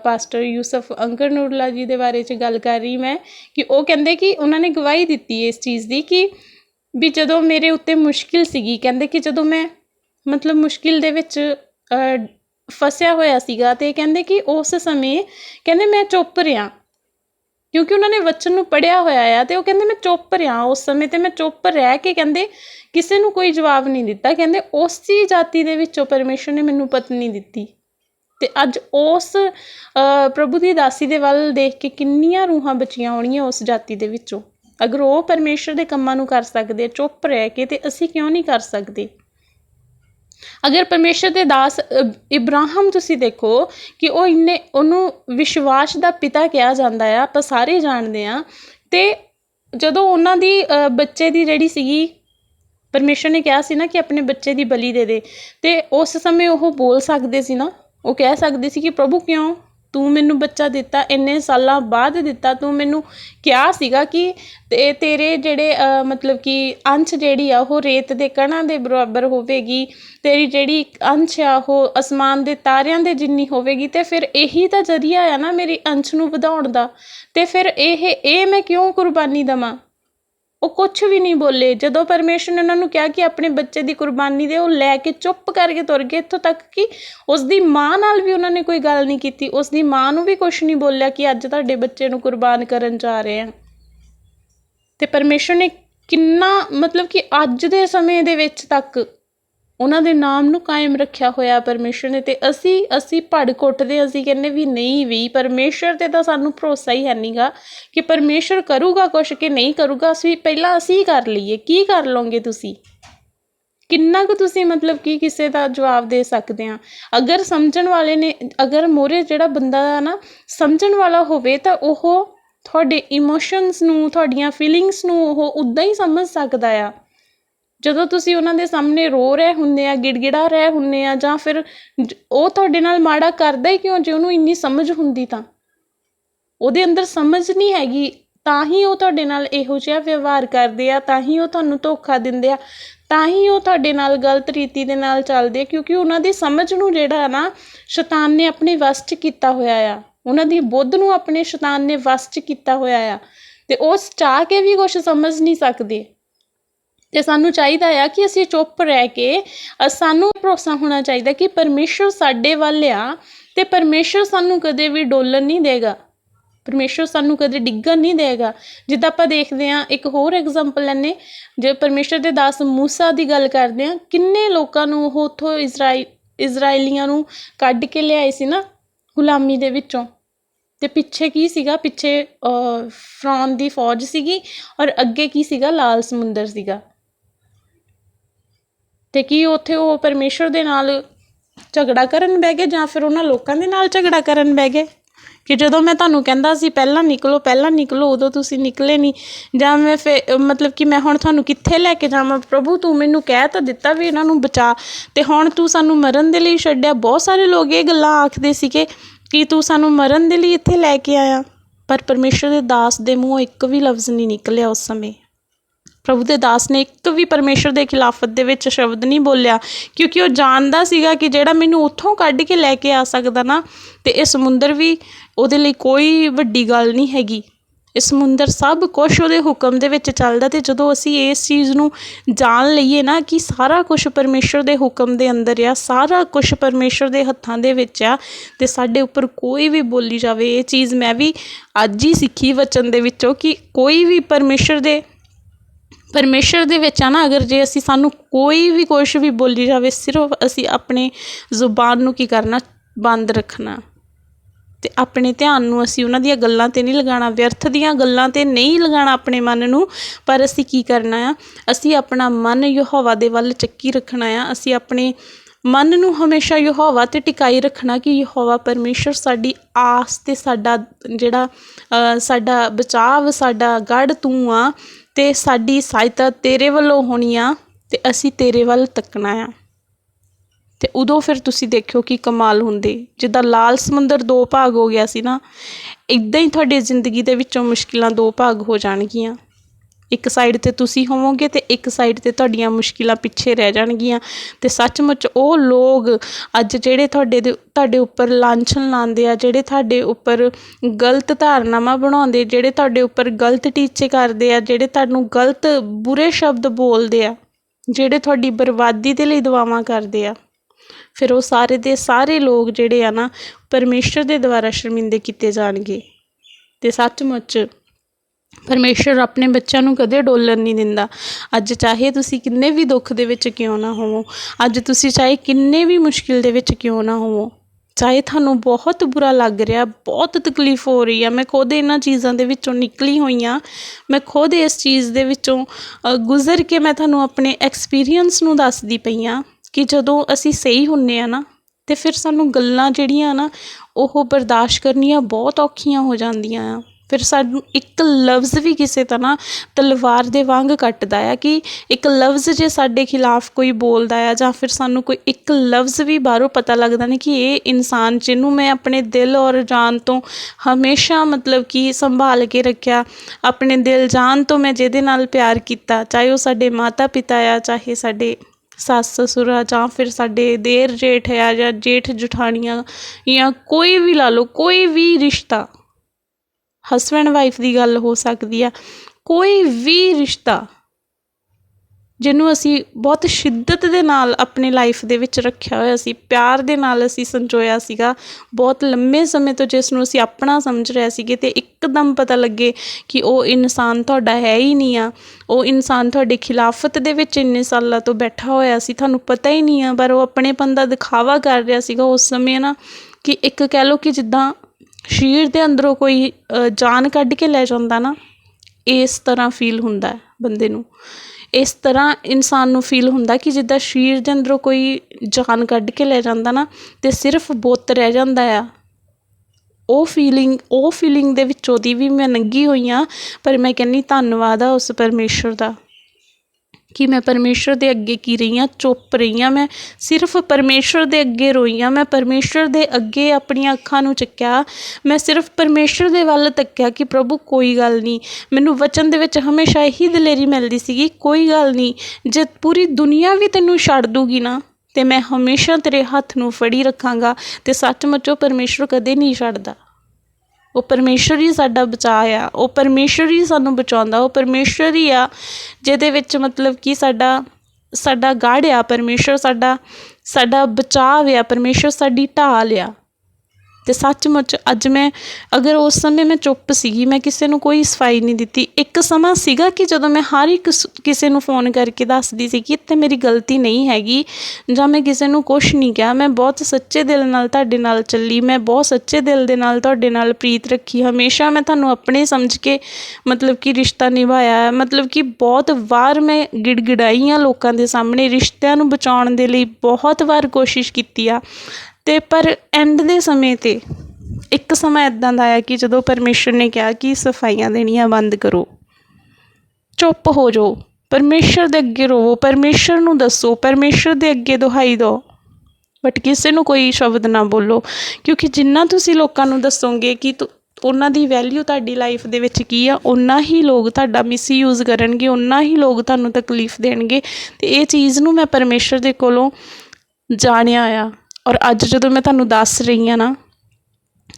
A: ਪਾਸਟਰ ਯੂਸਫ ਅੰਕਰ ਨੂਰਲਾ ਜੀ ਦੇ ਬਾਰੇ ਚ ਗੱਲ ਕਰ ਰਹੀ ਮੈਂ ਕਿ ਉਹ ਕਹਿੰਦੇ ਕਿ ਉਹਨਾਂ ਨੇ ਗਵਾਹੀ ਦਿੱਤੀ ਇਸ ਚੀਜ਼ ਦੀ ਕਿ ਵੀ ਜਦੋਂ ਮੇਰੇ ਉੱਤੇ ਮੁਸ਼ਕਿਲ ਸੀਗੀ, ਕਹਿੰਦੇ ਕਿ ਜਦੋਂ ਮੈਂ ਮਤਲਬ ਮੁਸ਼ਕਿਲ ਦੇ ਵਿੱਚ ਫਸਿਆ ਹੋਇਆ ਸੀਗਾ ਅਤੇ ਕਹਿੰਦੇ ਕਿ ਉਸ ਸਮੇਂ ਕਹਿੰਦੇ ਮੈਂ ਚੁੱਪ ਰਿਹਾ। ਕਿਉਂਕਿ ਉਹਨਾਂ ਨੇ ਵਚਨ ਨੂੰ ਪੜਿਆ ਹੋਇਆ ਆ ਤੇ ਉਹ ਕਹਿੰਦੇ ਮੈਂ ਚੁੱਪ ਰਿਹਾ। ਉਸ ਸਮੇਂ ਤੇ ਮੈਂ ਚੁੱਪ ਰਹਿ ਕੇ ਕਹਿੰਦੇ ਕਿਸੇ ਨੂੰ ਕੋਈ ਜਵਾਬ ਨਹੀਂ ਦਿੱਤਾ। ਕਹਿੰਦੇ ਉਸ ਹੀ ਜਾਤੀ ਦੇ ਵਿੱਚੋਂ ਪਰਮੇਸ਼ਰ ਨੇ ਮੈਨੂੰ ਪਤਨੀ ਦਿੱਤੀ। ਤੇ ਅੱਜ ਉਸ ਪ੍ਰਭੂ ਦੀ ਦਾਸੀ ਦੇ ਵੱਲ ਦੇਖ ਕੇ ਕਿੰਨੀਆਂ ਰੂਹਾਂ ਬਚੀਆਂ ਹੋਣੀਆਂ ਉਸ ਜਾਤੀ ਦੇ ਵਿੱਚੋਂ। ਅਗਰ ਉਹ ਪਰਮੇਸ਼ਰ ਦੇ ਕੰਮਾਂ ਨੂੰ ਕਰ ਸਕਦੇ, ਚੁੱਪ ਰਹਿ ਕੇ ਤੇ ਅਸੀਂ ਕਿਉਂ ਨਹੀਂ ਕਰ ਸਕਦੇ? ਅਗਰ ਪਰਮੇਸ਼ਰ ਦੇ ਦਾਸ ਅ, ਇਬਰਾਹਿਮ ਤੁਸੀਂ ਦੇਖੋ ਕਿ ਉਹ ਇੰਨੇ ਉਹਨੂੰ ਵਿਸ਼ਵਾਸ ਦਾ ਪਿਤਾ ਕਿਹਾ ਜਾਂਦਾ ਆ ਆਪਾਂ ਸਾਰੇ ਜਾਣਦੇ ਆ ਤੇ ਜਦੋਂ ਉਹਨਾਂ ਦੀ ਬੱਚੇ ਦੀ ਜਿਹੜੀ ਸੀਗੀ ਪਰਮੇਸ਼ਰ ਨੇ ਕਿਹਾ ਸੀ ਨਾ ਕਿ ਆਪਣੇ ਬੱਚੇ ਦੀ ਬਲੀ ਦੇ ਦੇ ਤੇ ਉਸ ਸਮੇਂ ਉਹ ਬੋਲ ਸਕਦੇ ਸੀ ਨਾ ਉਹ ਕਹਿ ਸਕਦੇ ਸੀ ਕਿ ਪ੍ਰਭੂ ਕਿਉਂ? ਤੂੰ ਮੈਨੂੰ ਬੱਚਾ ਦਿੱਤਾ, ਇੰਨੇ ਸਾਲਾਂ ਬਾਅਦ ਦਿੱਤਾ, ਤੂੰ ਮੈਨੂੰ ਕਿਹਾ ਸੀਗਾ ਕਿ ਤੇ ਤੇਰੇ ਜਿਹੜੇ ਮਤਲਬ ਕਿ ਅੰਸ਼ ਜਿਹੜੀ ਆ, ਉਹ ਰੇਤ ਦੇ ਕਣਾਂ ਦੇ ਬਰਾਬਰ ਹੋਵੇਗੀ, ਤੇਰੀ ਜਿਹੜੀ ਅੰਸ਼ ਆ, ਉਹ ਅਸਮਾਨ ਦੇ ਤਾਰਿਆਂ ਦੇ ਜਿੰਨੀ ਹੋਵੇਗੀ, ਤੇ ਫਿਰ ਇਹੀ ਤਾਂ ਜ਼ਰੀਆ ਆ ਨਾ ਮੇਰੀ ਅੰਸ਼ ਨੂੰ ਵਧਾਉਣ ਦਾ, ਤੇ ਫਿਰ ਇਹ ਇਹ ਮੈਂ ਕਿਉਂ ਕੁਰਬਾਨੀ ਦੇਵਾਂ? ਉਹ ਕੁਛ ਵੀ ਨਹੀਂ ਬੋਲੇ। ਜਦੋਂ ਪਰਮੇਸ਼ਰ ਨੇ ਉਹਨਾਂ ਨੂੰ ਕਿਹਾ ਕਿ ਆਪਣੇ ਬੱਚੇ ਦੀ ਕੁਰਬਾਨੀ ਦੇ ਉਹ ਲੈ ਕੇ ਚੁੱਪ ਕਰਕੇ ਤੁਰ ਗਏ। ਇੱਥੋਂ ਤੱਕ ਕਿ ਉਸ ਦੀ ਮਾਂ ਨਾਲ ਵੀ ਉਹਨਾਂ ਨੇ ਕੋਈ ਗੱਲ ਨਹੀਂ ਕੀਤੀ। ਉਸ ਦੀ ਮਾਂ ਨੂੰ ਵੀ ਕੁਛ ਨਹੀਂ ਬੋਲਿਆ ਕਿ ਅੱਜ ਤੁਹਾਡੇ ਬੱਚੇ ਨੂੰ ਕੁਰਬਾਨ ਕਰਨ ਜਾ ਰਹੇ ਆ। ਤੇ ਪਰਮੇਸ਼ਰ ਨੇ ਕਿੰਨਾ, ਮਤਲਬ ਕਿ ਅੱਜ ਦੇ ਸਮੇਂ ਦੇ ਵਿੱਚ ਤੱਕ ਉਹਨਾਂ ਦੇ ਨਾਮ ਨੂੰ ਕਾਇਮ ਰੱਖਿਆ ਹੋਇਆ ਪਰਮੇਸ਼ਰ ਨੇ ਤੇ ਅਸੀਂ ਅਸੀਂ ਭੜ ਕੁੱਟਦੇ ਅਸੀਂ ਕਹਿੰਦੇ ਵੀ ਨਹੀਂ ਵੀ, ਪਰਮੇਸ਼ਰ ਤੇ ਤਾਂ ਸਾਨੂੰ ਭਰੋਸਾ ਹੀ ਹੈ ਨਹੀਂਗਾ ਕਿ ਪਰਮੇਸ਼ਰ ਕਰੂਗਾ ਕੁਛ ਕਿ ਨਹੀਂ ਕਰੂਗਾ, ਅਸੀਂ ਪਹਿਲਾਂ ਅਸੀਂ ਕਰ ਲਈਏ, ਕੀ ਕਰ ਲਓਗੇ ਤੁਸੀਂ? ਕਿੰਨਾ ਕੁ ਤੁਸੀਂ ਮਤਲਬ ਕਿ ਕਿਸੇ ਦਾ ਜਵਾਬ ਦੇ ਸਕਦੇ ਆ ਅਗਰ ਸਮਝਣ ਵਾਲੇ ਨੇ, ਅਗਰ ਮੋਰੇ ਜਿਹੜਾ ਬੰਦਾ ਆ ਨਾ ਸਮਝਣ ਵਾਲਾ ਹੋਵੇ ਤਾਂ ਉਹ ਤੁਹਾਡੇ ਇਮੋਸ਼ਨਸ ਨੂੰ, ਤੁਹਾਡੀਆਂ ਫੀਲਿੰਗਸ ਨੂੰ ਉਹ ਉਦਾਂ ਹੀ ਸਮਝ ਸਕਦਾ ਆ। ਜਦੋਂ ਤੁਸੀਂ ਉਹਨਾਂ ਦੇ ਸਾਹਮਣੇ ਰੋ ਰਹੇ ਹੁੰਦੇ ਆ, ਗਿੜਗਿੜਾ ਰਹੇ ਹੁੰਦੇ ਆ, ਜਾਂ ਫਿਰ ਜ- ਉਹ ਤੁਹਾਡੇ ਨਾਲ ਮਾੜਾ ਕਰਦਾ ਹੀ ਕਿਉਂ ਜੇ ਉਹਨੂੰ ਇੰਨੀ ਸਮਝ ਹੁੰਦੀ ਤਾਂ? ਉਹਦੇ ਅੰਦਰ ਸਮਝ ਨਹੀਂ ਹੈਗੀ, ਤਾਂ ਹੀ ਉਹ ਤੁਹਾਡੇ ਨਾਲ ਇਹੋ ਜਿਹਾ ਵਿਵਹਾਰ ਕਰਦੇ ਆ, ਤਾਂ ਹੀ ਉਹ ਤੁਹਾਨੂੰ ਧੋਖਾ ਦਿੰਦੇ ਆ, ਤਾਂ ਹੀ ਉਹ ਤੁਹਾਡੇ ਨਾਲ ਗਲਤ ਰੀਤੀ ਦੇ ਨਾਲ ਚੱਲਦੇ ਆ, ਕਿਉਂਕਿ ਉਹਨਾਂ ਦੀ ਸਮਝ ਨੂੰ ਜਿਹੜਾ ਨਾ ਸ਼ੈਤਾਨ ਨੇ ਆਪਣੇ ਵਸ 'ਚ ਕੀਤਾ ਹੋਇਆ ਆ। ਉਹਨਾਂ ਦੀ ਬੁੱਧ ਨੂੰ ਆਪਣੇ ਸ਼ੈਤਾਨ ਨੇ ਵਸ 'ਚ ਕੀਤਾ ਹੋਇਆ ਆ। ਤੇ ਉਹ ਚਾਹ ਕੇ ਵੀ ਕੁਝ ਸਮਝ ਨਹੀਂ ਸਕਦੇ। ਤੇ ਸਾਨੂੰ ਚਾਹੀਦਾ ਆ ਕਿ ਅਸੀਂ ਚੁੱਪ ਰਹਿ ਕੇ ਸਾਨੂੰ ਭਰੋਸਾ ਹੋਣਾ ਚਾਹੀਦਾ ਕਿ ਪਰਮੇਸ਼ਰ ਸਾਡੇ ਵੱਲ ਆ ਤੇ ਪਰਮੇਸ਼ਰ ਸਾਨੂੰ ਕਦੇ ਵੀ ਡੋਲਣ ਨਹੀਂ ਦੇਗਾ। ਪਰਮੇਸ਼ਰ ਸਾਨੂੰ ਕਦੇ ਡਿੱਗਣ ਨਹੀਂ ਦੇਗਾ। ਜਿੱਦਾਂ ਆਪਾਂ ਦੇਖਦੇ ਹਾਂ, ਇੱਕ ਹੋਰ ਐਗਜ਼ਾਮਪਲ ਲੈਨੇ ਜੇ ਪਰਮੇਸ਼ਰ ਦੇ ਦਾਸ ਮੂਸਾ ਦੀ ਗੱਲ ਕਰਦੇ ਹਾਂ, ਕਿੰਨੇ ਲੋਕਾਂ ਨੂੰ ਉਹ ਉੱਥੋਂ ਇਜ਼ਰਾਈਲ ਇਜ਼ਰਾਈਲੀਆਂ ਨੂੰ ਕੱਢ ਕੇ ਲਿਆਏ ਸੀ ਨਾ ਗੁਲਾਮੀ ਦੇ ਵਿੱਚੋਂ। ਤੇ ਪਿੱਛੇ ਕੀ ਸੀਗਾ? ਪਿੱਛੇ ਫਰਾਨ ਦੀ ਫੌਜ ਸੀਗੀ ਔਰ ਅੱਗੇ ਕੀ ਸੀਗਾ? ਲਾਲ ਸਮੁੰਦਰ ਸੀਗਾ। ਤੇ ਕੀ ਉੱਥੇ ਉਹ ਪਰਮੇਸ਼ਰ ਦੇ ਨਾਲ ਝਗੜਾ ਕਰਨ ਬਹਿ ਗਏ ਜਾਂ ਫਿਰ ਉਹਨਾਂ ਲੋਕਾਂ ਦੇ ਨਾਲ ਝਗੜਾ ਕਰਨ ਬਹਿ ਗਏ? ਕਿ ਜਦੋਂ ਮੈਂ ਤੁਹਾਨੂੰ ਕਹਿੰਦਾ ਸੀ, ਪਹਿਲਾਂ ਨਿਕਲੋ ਪਹਿਲਾਂ ਨਿਕਲੋ, ਉਦੋਂ ਤੁਸੀਂ ਨਿਕਲੇ ਨਹੀਂ। ਜਾਂ ਮੈਂ ਫੇ, ਮਤਲਬ ਕਿ ਮੈਂ ਹੁਣ ਤੁਹਾਨੂੰ ਕਿੱਥੇ ਲੈ ਕੇ ਜਾਵਾਂ? ਪ੍ਰਭੂ, ਤੂੰ ਮੈਨੂੰ ਕਹਿ ਤਾਂ ਦਿੱਤਾ ਵੀ ਇਹਨਾਂ ਨੂੰ ਬਚਾ। ਤੇ ਹੁਣ ਤੂੰ ਸਾਨੂੰ ਮਰਨ ਦੇ ਲਈ ਛੱਡਿਆ। ਬਹੁਤ ਸਾਰੇ ਲੋਕ ਇਹ ਗੱਲਾਂ ਆਖਦੇ ਸੀਗੇ ਕਿ ਤੂੰ ਸਾਨੂੰ ਮਰਨ ਦੇ ਲਈ ਇੱਥੇ ਲੈ ਕੇ ਆਇਆ। ਪਰ ਪਰਮੇਸ਼ਰ ਦੇ ਦਾਸ ਦੇ ਮੂੰਹੋਂ ਇੱਕ ਵੀ ਲਫ਼ਜ਼ ਨਹੀਂ ਨਿਕਲਿਆ ਉਸ ਸਮੇਂ। ਪ੍ਰਭੂ ਦੇ ਦਾਸ ਨੇ ਇੱਕ ਵੀ ਪਰਮੇਸ਼ਰ ਦੇ ਖਿਲਾਫਤ ਦੇ ਵਿੱਚ ਸ਼ਬਦ ਨਹੀਂ ਬੋਲਿਆ, ਕਿਉਂਕਿ ਉਹ ਜਾਣਦਾ ਸੀਗਾ ਕਿ ਜਿਹੜਾ ਮੈਨੂੰ ਉੱਥੋਂ ਕੱਢ ਕੇ ਲੈ ਕੇ ਆ ਸਕਦਾ ਨਾ, ਤੇ ਇਹ ਸਮੁੰਦਰ ਵੀ ਉਹਦੇ ਲਈ ਕੋਈ ਵੱਡੀ ਗੱਲ ਨਹੀਂ ਹੈਗੀ। ਇਹ ਸਮੁੰਦਰ ਸਭ ਕੁਝ ਉਹਦੇ ਹੁਕਮ ਦੇ ਵਿੱਚ ਚੱਲਦਾ ਤੇ ਜਦੋਂ ਅਸੀਂ ਇਸ ਚੀਜ਼ ਨੂੰ ਜਾਣ ਲਈਏ ਨਾ ਕਿ ਸਾਰਾ ਕੁਝ ਪਰਮੇਸ਼ਰ ਦੇ ਹੁਕਮ ਦੇ ਅੰਦਰ ਆ, ਸਾਰਾ ਕੁਝ ਪਰਮੇਸ਼ਰ ਦੇ ਹੱਥਾਂ ਦੇ ਵਿੱਚ ਆ, ਤੇ ਸਾਡੇ ਉੱਪਰ ਕੋਈ ਵੀ ਬੋਲੀ ਜਾਵੇ, ਇਹ ਚੀਜ਼ ਮੈਂ ਵੀ ਅੱਜ ਹੀ ਸਿੱਖੀ ਵਚਨ ਦੇ ਵਿੱਚੋਂ ਕਿ ਕੋਈ ਵੀ ਪਰਮੇਸ਼ਰ ਦੇ ਪਰਮੇਸ਼ਰ ਦੇ ਵਿੱਚ ਆ ਨਾ, ਅਗਰ ਜੇ ਅਸੀਂ ਸਾਨੂੰ ਕੋਈ ਵੀ ਕੁਛ ਵੀ ਬੋਲੀ ਜਾਵੇ, ਸਿਰਫ ਅਸੀਂ ਆਪਣੇ ਜ਼ੁਬਾਨ ਨੂੰ ਕੀ ਕਰਨਾ, ਬੰਦ ਰੱਖਣਾ। ਤੇ ਆਪਣੇ ਧਿਆਨ ਨੂੰ ਅਸੀਂ ਉਹਨਾਂ ਦੀਆਂ ਗੱਲਾਂ ਤੇ ਨਹੀਂ ਲਗਾਉਣਾ, ਵਿਅਰਥ ਦੀਆਂ ਗੱਲਾਂ ਤੇ ਨਹੀਂ ਲਗਾਉਣਾ ਆਪਣੇ ਮਨ ਨੂੰ, ਪਰ ਅਸੀਂ ਕੀ ਕਰਨਾ ਆ? ਅਸੀਂ ਆਪਣਾ ਮਨ ਯਹੋਵਾ ਦੇ ਵੱਲ ਚੱਕੀ ਰੱਖਣਾ ਆ। ਅਸੀਂ ਆਪਣੇ ਮਨ ਨੂੰ ਹਮੇਸ਼ਾ ਯਹੋਵਾ ਤੇ ਟਿਕਾਈ ਰੱਖਣਾ ਕਿ ਯਹੋਵਾ ਪਰਮੇਸ਼ਰ ਸਾਡੀ ਆਸ ਤੇ ਸਾਡਾ ਜਿਹੜਾ ਸਾਡਾ ਬਚਾਵ, ਸਾਡਾ ਗੜ ਤੂੰ ਆ ਅਤੇ ਸਾਡੀ ਸਹਾਇਤਾ ਤੇਰੇ ਵੱਲੋਂ ਹੋਣੀ ਆ ਅਤੇ ਅਸੀਂ ਤੇਰੇ ਵੱਲ ਤੱਕਣਾ ਆ। ਅਤੇ ਉਦੋਂ ਫਿਰ ਤੁਸੀਂ ਦੇਖਿਓ ਕੀ ਕਮਾਲ ਹੁੰਦੇ। ਜਿੱਦਾਂ ਲਾਲ ਸਮੁੰਦਰ ਦੋ ਭਾਗ ਹੋ ਗਿਆ ਸੀ ਨਾ ਇੱਦਾਂ ਹੀ ਤੁਹਾਡੀ ਜ਼ਿੰਦਗੀ ਦੇ ਵਿੱਚੋਂ ਮੁਸ਼ਕਿਲਾਂ ਦੋ ਭਾਗ ਹੋ ਜਾਣਗੀਆਂ। ਇੱਕ ਸਾਈਡ ਤੇ ਤੁਸੀਂ ਹੋਵੋਗੇ ਤੇ ਇੱਕ ਸਾਈਡ ਤੇ ਤੁਹਾਡੀਆਂ ਮੁਸ਼ਕਿਲਾਂ ਪਿੱਛੇ ਰਹਿ ਜਾਣਗੀਆਂ। ਤੇ ਸੱਚਮੁੱਚ ਉਹ ਲੋਕ ਅੱਜ ਜਿਹੜੇ ਤੁਹਾਡੇ ਦੇ, ਤੁਹਾਡੇ ਉੱਪਰ ਲਾਂਛਨ ਲਾਉਂਦੇ ਆ, ਜਿਹੜੇ ਤੁਹਾਡੇ ਉੱਪਰ ਗਲਤ ਧਾਰਨਾਵਾਂ ਬਣਾਉਂਦੇ, ਜਿਹੜੇ ਤੁਹਾਡੇ ਉੱਪਰ ਗਲਤ ਟੀਚੇ ਕਰਦੇ ਆ, ਜਿਹੜੇ ਤੁਹਾਨੂੰ ਗਲਤ ਬੁਰੇ ਸ਼ਬਦ ਬੋਲਦੇ ਆ, ਜਿਹੜੇ ਤੁਹਾਡੀ ਬਰਬਾਦੀ ਦੇ ਲਈ ਦੁਆਵਾਂ ਕਰਦੇ ਆ। ਫਿਰ ਉਹ ਸਾਰੇ ਦੇ ਸਾਰੇ ਲੋਕ ਜਿਹੜੇ ਆ ਨਾ, ਪਰਮੇਸ਼ਰ ਦੇ ਦੁਆਰਾ ਸ਼ਰਮਿੰਦੇ ਕੀਤੇ ਜਾਣਗੇ। ਤੇ ਸੱਚਮੁੱਚ ਪਰਮੇਸ਼ਰ ਆਪਣੇ ਬੱਚਿਆਂ ਨੂੰ ਕਦੇ ਡੋਲਣ ਨਹੀਂ ਦਿੰਦਾ। ਅੱਜ ਚਾਹੇ ਤੁਸੀਂ ਕਿੰਨੇ ਵੀ ਦੁੱਖ ਦੇ ਵਿੱਚ ਕਿਉਂ ਨਾ ਹੋਵੋ, ਅੱਜ ਤੁਸੀਂ ਚਾਹੇ ਕਿੰਨੇ ਵੀ ਮੁਸ਼ਕਿਲ ਦੇ ਵਿੱਚ ਕਿਉਂ ਨਾ ਹੋਵੋ, ਚਾਹੇ ਤੁਹਾਨੂੰ ਬਹੁਤ ਬੁਰਾ ਲੱਗ ਰਿਹਾ, ਬਹੁਤ ਤਕਲੀਫ ਹੋ ਰਹੀ ਆ, ਮੈਂ ਖੁਦ ਇਹਨਾਂ ਚੀਜ਼ਾਂ ਦੇ ਵਿੱਚੋਂ ਨਿਕਲੀ ਹੋਈ ਆ ਮੈਂ ਖੁਦ ਇਸ ਚੀਜ਼ ਦੇ ਵਿੱਚੋਂ ਗੁਜ਼ਰ ਕੇ ਮੈਂ ਤੁਹਾਨੂੰ ਆਪਣੇ ਐਕਸਪੀਰੀਅੰਸ ਨੂੰ ਦੱਸਦੀ ਪਈ ਆ ਕਿ ਜਦੋਂ ਅਸੀਂ ਸਹੀ ਹੁੰਨੇ ਆ ਨਾ, ਤੇ ਫਿਰ ਸਾਨੂੰ ਗੱਲਾਂ ਜਿਹੜੀਆਂ ਨਾ, ਉਹ ਬਰਦਾਸ਼ਤ ਕਰਨੀਆਂ ਬਹੁਤ ਔਖੀਆਂ ਹੋ ਜਾਂਦੀਆਂ ਆ। ਫਿਰ ਸਾਨੂੰ ਇੱਕ ਲਫ਼ਜ਼ ਵੀ ਕਿਸੇ ਤਰ੍ਹਾਂ ਤਲਵਾਰ ਦੇ ਵਾਂਗ ਕੱਟਦਾ ਆ ਕਿ ਇੱਕ ਲਫ਼ਜ਼ ਜੇ ਸਾਡੇ ਖਿਲਾਫ ਕੋਈ ਬੋਲਦਾ ਆ ਜਾਂ ਫਿਰ ਸਾਨੂੰ ਕੋਈ ਇੱਕ ਲਫ਼ਜ਼ ਵੀ ਬਾਹਰੋਂ ਪਤਾ ਲੱਗਦਾ ਨਹੀਂ ਕਿ ਇਹ ਇਨਸਾਨ ਜਿਹਨੂੰ ਮੈਂ ਆਪਣੇ ਦਿਲ ਔਰ ਜਾਨ ਤੋਂ ਹਮੇਸ਼ਾ ਮਤਲਬ ਕਿ ਸੰਭਾਲ ਕੇ ਰੱਖਿਆ, ਆਪਣੇ ਦਿਲ ਜਾਨ ਤੋਂ ਮੈਂ ਜਿਹਦੇ ਨਾਲ ਪਿਆਰ ਕੀਤਾ, ਚਾਹੇ ਉਹ ਸਾਡੇ ਮਾਤਾ ਪਿਤਾ ਆ, ਚਾਹੇ ਸਾਡੇ ਸੱਸ ਸਸੁਰ ਆ ਜਾਂ ਫਿਰ ਸਾਡੇ ਦੇਰ ਜੇਠ ਆ ਜਾਂ ਜੇਠ ਜਠਾਣੀਆਂ ਜਾਂ ਕੋਈ ਵੀ ਲਾ ਲਓ, ਕੋਈ ਵੀ ਰਿਸ਼ਤਾ ਹਸਬੈਂਡ ਵਾਈਫ ਦੀ ਗੱਲ ਹੋ ਸਕਦੀ ਆ। ਕੋਈ ਵੀ ਰਿਸ਼ਤਾ ਜਿਹਨੂੰ ਅਸੀਂ ਬਹੁਤ ਸ਼ਿੱਦਤ ਦੇ ਨਾਲ ਆਪਣੀ ਲਾਈਫ ਦੇ ਵਿੱਚ ਰੱਖਿਆ ਹੋਇਆ ਸੀ, ਪਿਆਰ ਦੇ ਨਾਲ ਅਸੀਂ ਸੰਜੋਇਆ ਸੀਗਾ, ਬਹੁਤ ਲੰਮੇ ਸਮੇਂ ਤੋਂ ਜਿਸ ਨੂੰ ਅਸੀਂ ਆਪਣਾ ਸਮਝ ਰਹੇ ਸੀਗੇ ਤੇ ਇੱਕਦਮ ਪਤਾ ਲੱਗੇ ਕਿ ਉਹ ਇਨਸਾਨ ਤੁਹਾਡਾ ਹੈ ਹੀ ਨਹੀਂ ਆ। ਉਹ ਇਨਸਾਨ ਤੁਹਾਡੇ ਖਿਲਾਫਤ ਦੇ ਵਿੱਚ ਇੰਨੇ ਸਾਲਾਂ ਤੋਂ ਬੈਠਾ ਹੋਇਆ ਸੀ, ਤੁਹਾਨੂੰ ਪਤਾ ਹੀ ਨਹੀਂ ਆ, ਪਰ ਉਹ ਆਪਣੇਪਨ ਦਾ ਦਿਖਾਵਾ ਕਰ ਰਿਹਾ ਸੀਗਾ ਉਸ ਸਮੇਂ ਨਾ ਕਿ ਇੱਕ ਕਹਿ ਲਓ ਕਿ ਜਿੱਦਾਂ ਸਰੀਰ ਦੇ ਅੰਦਰੋਂ ਕੋਈ ਜਾਨ ਕੱਢ ਕੇ ਲੈ ਜਾਂਦਾ ਨਾ, ਇਸ ਤਰ੍ਹਾਂ ਫੀਲ ਹੁੰਦਾ ਬੰਦੇ ਨੂੰ। ਇਸ ਤਰ੍ਹਾਂ ਇਨਸਾਨ ਨੂੰ ਫੀਲ ਹੁੰਦਾ ਕਿ ਜਿੱਦਾਂ ਸਰੀਰ ਦੇ ਅੰਦਰੋਂ ਕੋਈ ਜਾਨ ਕੱਢ ਕੇ ਲੈ ਜਾਂਦਾ ਨਾ, ਤੇ ਸਿਰਫ ਬੁੱਤ ਰਹਿ ਜਾਂਦਾ ਆ। ਉਹ ਫੀਲਿੰਗ ਉਹ ਫੀਲਿੰਗ ਦੇ ਵਿੱਚੋਂ ਦੀ ਵੀ ਮੈਂ ਲੰਘੀ ਹੋਈ ਹਾਂ, ਪਰ ਮੈਂ ਕਹਿੰਦੀ ਧੰਨਵਾਦ ਆ ਉਸ ਪਰਮੇਸ਼ਰ ਦਾ। ਕਿ ਮੈਂ ਪਰਮੇਸ਼ਰ ਦੇ ਅੱਗੇ ਕੀ ਰਹੀ ਹਾਂ, ਚੁੱਪ ਰਹੀ ਹਾਂ ਮੈਂ, ਸਿਰਫ ਪਰਮੇਸ਼ਰ ਦੇ ਅੱਗੇ ਰੋਈ ਹਾਂ, ਮੈਂ ਪਰਮੇਸ਼ਰ ਦੇ ਅੱਗੇ ਆਪਣੀਆਂ ਅੱਖਾਂ ਨੂੰ ਚੱਕਿਆ, ਮੈਂ ਸਿਰਫ ਪਰਮੇਸ਼ਰ ਦੇ ਵੱਲ ਤੱਕਿਆ ਕਿ ਪ੍ਰਭੂ ਕੋਈ ਗੱਲ ਨਹੀਂ। ਮੈਨੂੰ ਵਚਨ ਦੇ ਵਿੱਚ ਹਮੇਸ਼ਾ ਇਹੀ ਦਲੇਰੀ ਮਿਲਦੀ ਸੀਗੀ, ਕੋਈ ਗੱਲ ਨਹੀਂ, ਜੇ ਪੂਰੀ ਦੁਨੀਆ ਵੀ ਤੈਨੂੰ ਛੱਡ ਦੂਗੀ ਨਾ, ਤੇ ਮੈਂ ਹਮੇਸ਼ਾ ਤੇਰੇ ਹੱਥ ਨੂੰ ਫੜੀ ਰੱਖਾਂਗਾ, ਤੇ ਸੱਚਮੁੱਚ ਉਹ ਪਰਮੇਸ਼ਰ ਕਦੇ ਨਹੀਂ ਛੱਡਦਾ। ਉਹ ਪਰਮੇਸ਼ਰ ਹੀ ਸਾਡਾ ਬਚਾਅ ਆ। ਉਹ ਪਰਮੇਸ਼ਰ ਹੀ ਸਾਨੂੰ ਬਚਾਉਂਦਾ। ਉਹ ਪਰਮੇਸ਼ਰ ਹੀ ਆ, ਜਿਹਦੇ ਵਿੱਚ ਮਤਲਬ ਕਿ ਸਾਡਾ ਸਾਡਾ ਗੜ੍ਹ ਆ। ਪਰਮੇਸ਼ਰ ਸਾਡਾ ਸਾਡਾ ਬਚਾਅ ਆ। ਪਰਮੇਸ਼ਰ ਸਾਡੀ ਢਾਲ ਆ। ਤੇ ਸੱਚਮੁੱਚ ਅੱਜ ਮੈਂ, ਅਗਰ ਉਸ ਸਮੇਂ ਮੈਂ ਚੁੱਪ ਸੀਗੀ, ਮੈਂ ਕਿਸੇ ਨੂੰ ਕੋਈ ਸਫ਼ਾਈ ਨਹੀਂ ਦਿੱਤੀ। ਇੱਕ ਸਮਾਂ ਸੀਗਾ ਕਿ ਜਦੋਂ ਮੈਂ ਹਰ ਇੱਕ ਕਿਸੇ ਨੂੰ ਫੋਨ ਕਰਕੇ ਦੱਸਦੀ ਸੀ ਕਿ ਇੱਥੇ ਮੇਰੀ ਗਲਤੀ ਨਹੀਂ ਹੈਗੀ, ਜਾਂ ਮੈਂ ਕਿਸੇ ਨੂੰ ਕੁਝ ਨਹੀਂ ਕਿਹਾ, ਮੈਂ ਬਹੁਤ ਸੱਚੇ ਦਿਲ ਨਾਲ ਤੁਹਾਡੇ ਨਾਲ ਚੱਲੀ, ਮੈਂ ਬਹੁਤ ਸੱਚੇ ਦਿਲ ਦੇ ਨਾਲ ਤੁਹਾਡੇ ਨਾਲ ਪ੍ਰੀਤ ਰੱਖੀ। ਹਮੇਸ਼ਾ ਮੈਂ ਤੁਹਾਨੂੰ ਆਪਣੇ ਸਮਝ ਕੇ ਮਤਲਬ ਕਿ ਰਿਸ਼ਤਾ ਨਿਭਾਇਆ, ਮਤਲਬ ਕਿ ਬਹੁਤ ਵਾਰ ਮੈਂ ਗਿੜਗਿੜਾਈ ਹਾਂ ਲੋਕਾਂ ਦੇ ਸਾਹਮਣੇ ਰਿਸ਼ਤਿਆਂ ਨੂੰ ਬਚਾਉਣ ਦੇ ਲਈ ਬਹੁਤ ਵਾਰ ਕੋਸ਼ਿਸ਼ ਕੀਤੀ ਆ। ਅਤੇ ਪਰ ਐਂਡ ਦੇ ਸਮੇਂ ਤੇ ਇੱਕ ਸਮਾਂ ਇੱਦਾਂ ਦਾ ਆਇਆ ਕਿ ਜਦੋਂ ਪਰਮੇਸ਼ਰ ਨੇ ਕਿਹਾ ਕਿ ਸਫਾਈਆਂ ਦੇਣੀਆਂ ਬੰਦ ਕਰੋ, ਚੁੱਪ ਹੋ ਜਾਓ, ਪਰਮੇਸ਼ਰ ਦੇ ਅੱਗੇ ਰੋਵੋ, ਪਰਮੇਸ਼ਰ ਨੂੰ ਦੱਸੋ, ਪਰਮੇਸ਼ਰ ਦੇ ਅੱਗੇ ਦੁਹਾਈ ਦਿਓ। ਬਟ ਕਿਸੇ ਨੂੰ ਕੋਈ ਸ਼ਬਦ ਨਾ ਬੋਲੋ, ਕਿਉਂਕਿ ਜਿੰਨਾ ਤੁਸੀਂ ਲੋਕਾਂ ਨੂੰ ਦੱਸੋਗੇ ਕਿ ਤੁ- ਉਹਨਾਂ ਦੀ ਵੈਲਿਊ ਤੁਹਾਡੀ ਲਾਈਫ ਦੇ ਵਿੱਚ ਕੀ ਆ ਉਹਨਾਂ ਹੀ ਲੋਕ ਤੁਹਾਡਾ ਮਿਸਯੂਜ਼ ਕਰਨਗੇ ਉਹਨਾਂ ਹੀ ਲੋਕ ਤੁਹਾਨੂੰ ਤਕਲੀਫ ਦੇਣਗੇ। ਤੇ ਇਹ ਚੀਜ਼ ਨੂੰ ਮੈਂ ਪਰਮੇਸ਼ਰ ਦੇ ਕੋਲੋਂ ਜਾਣਿਆ ਆ। ਔਰ ਅੱਜ ਜਦੋਂ ਮੈਂ ਤੁਹਾਨੂੰ ਦੱਸ ਰਹੀ ਹਾਂ ਨਾ,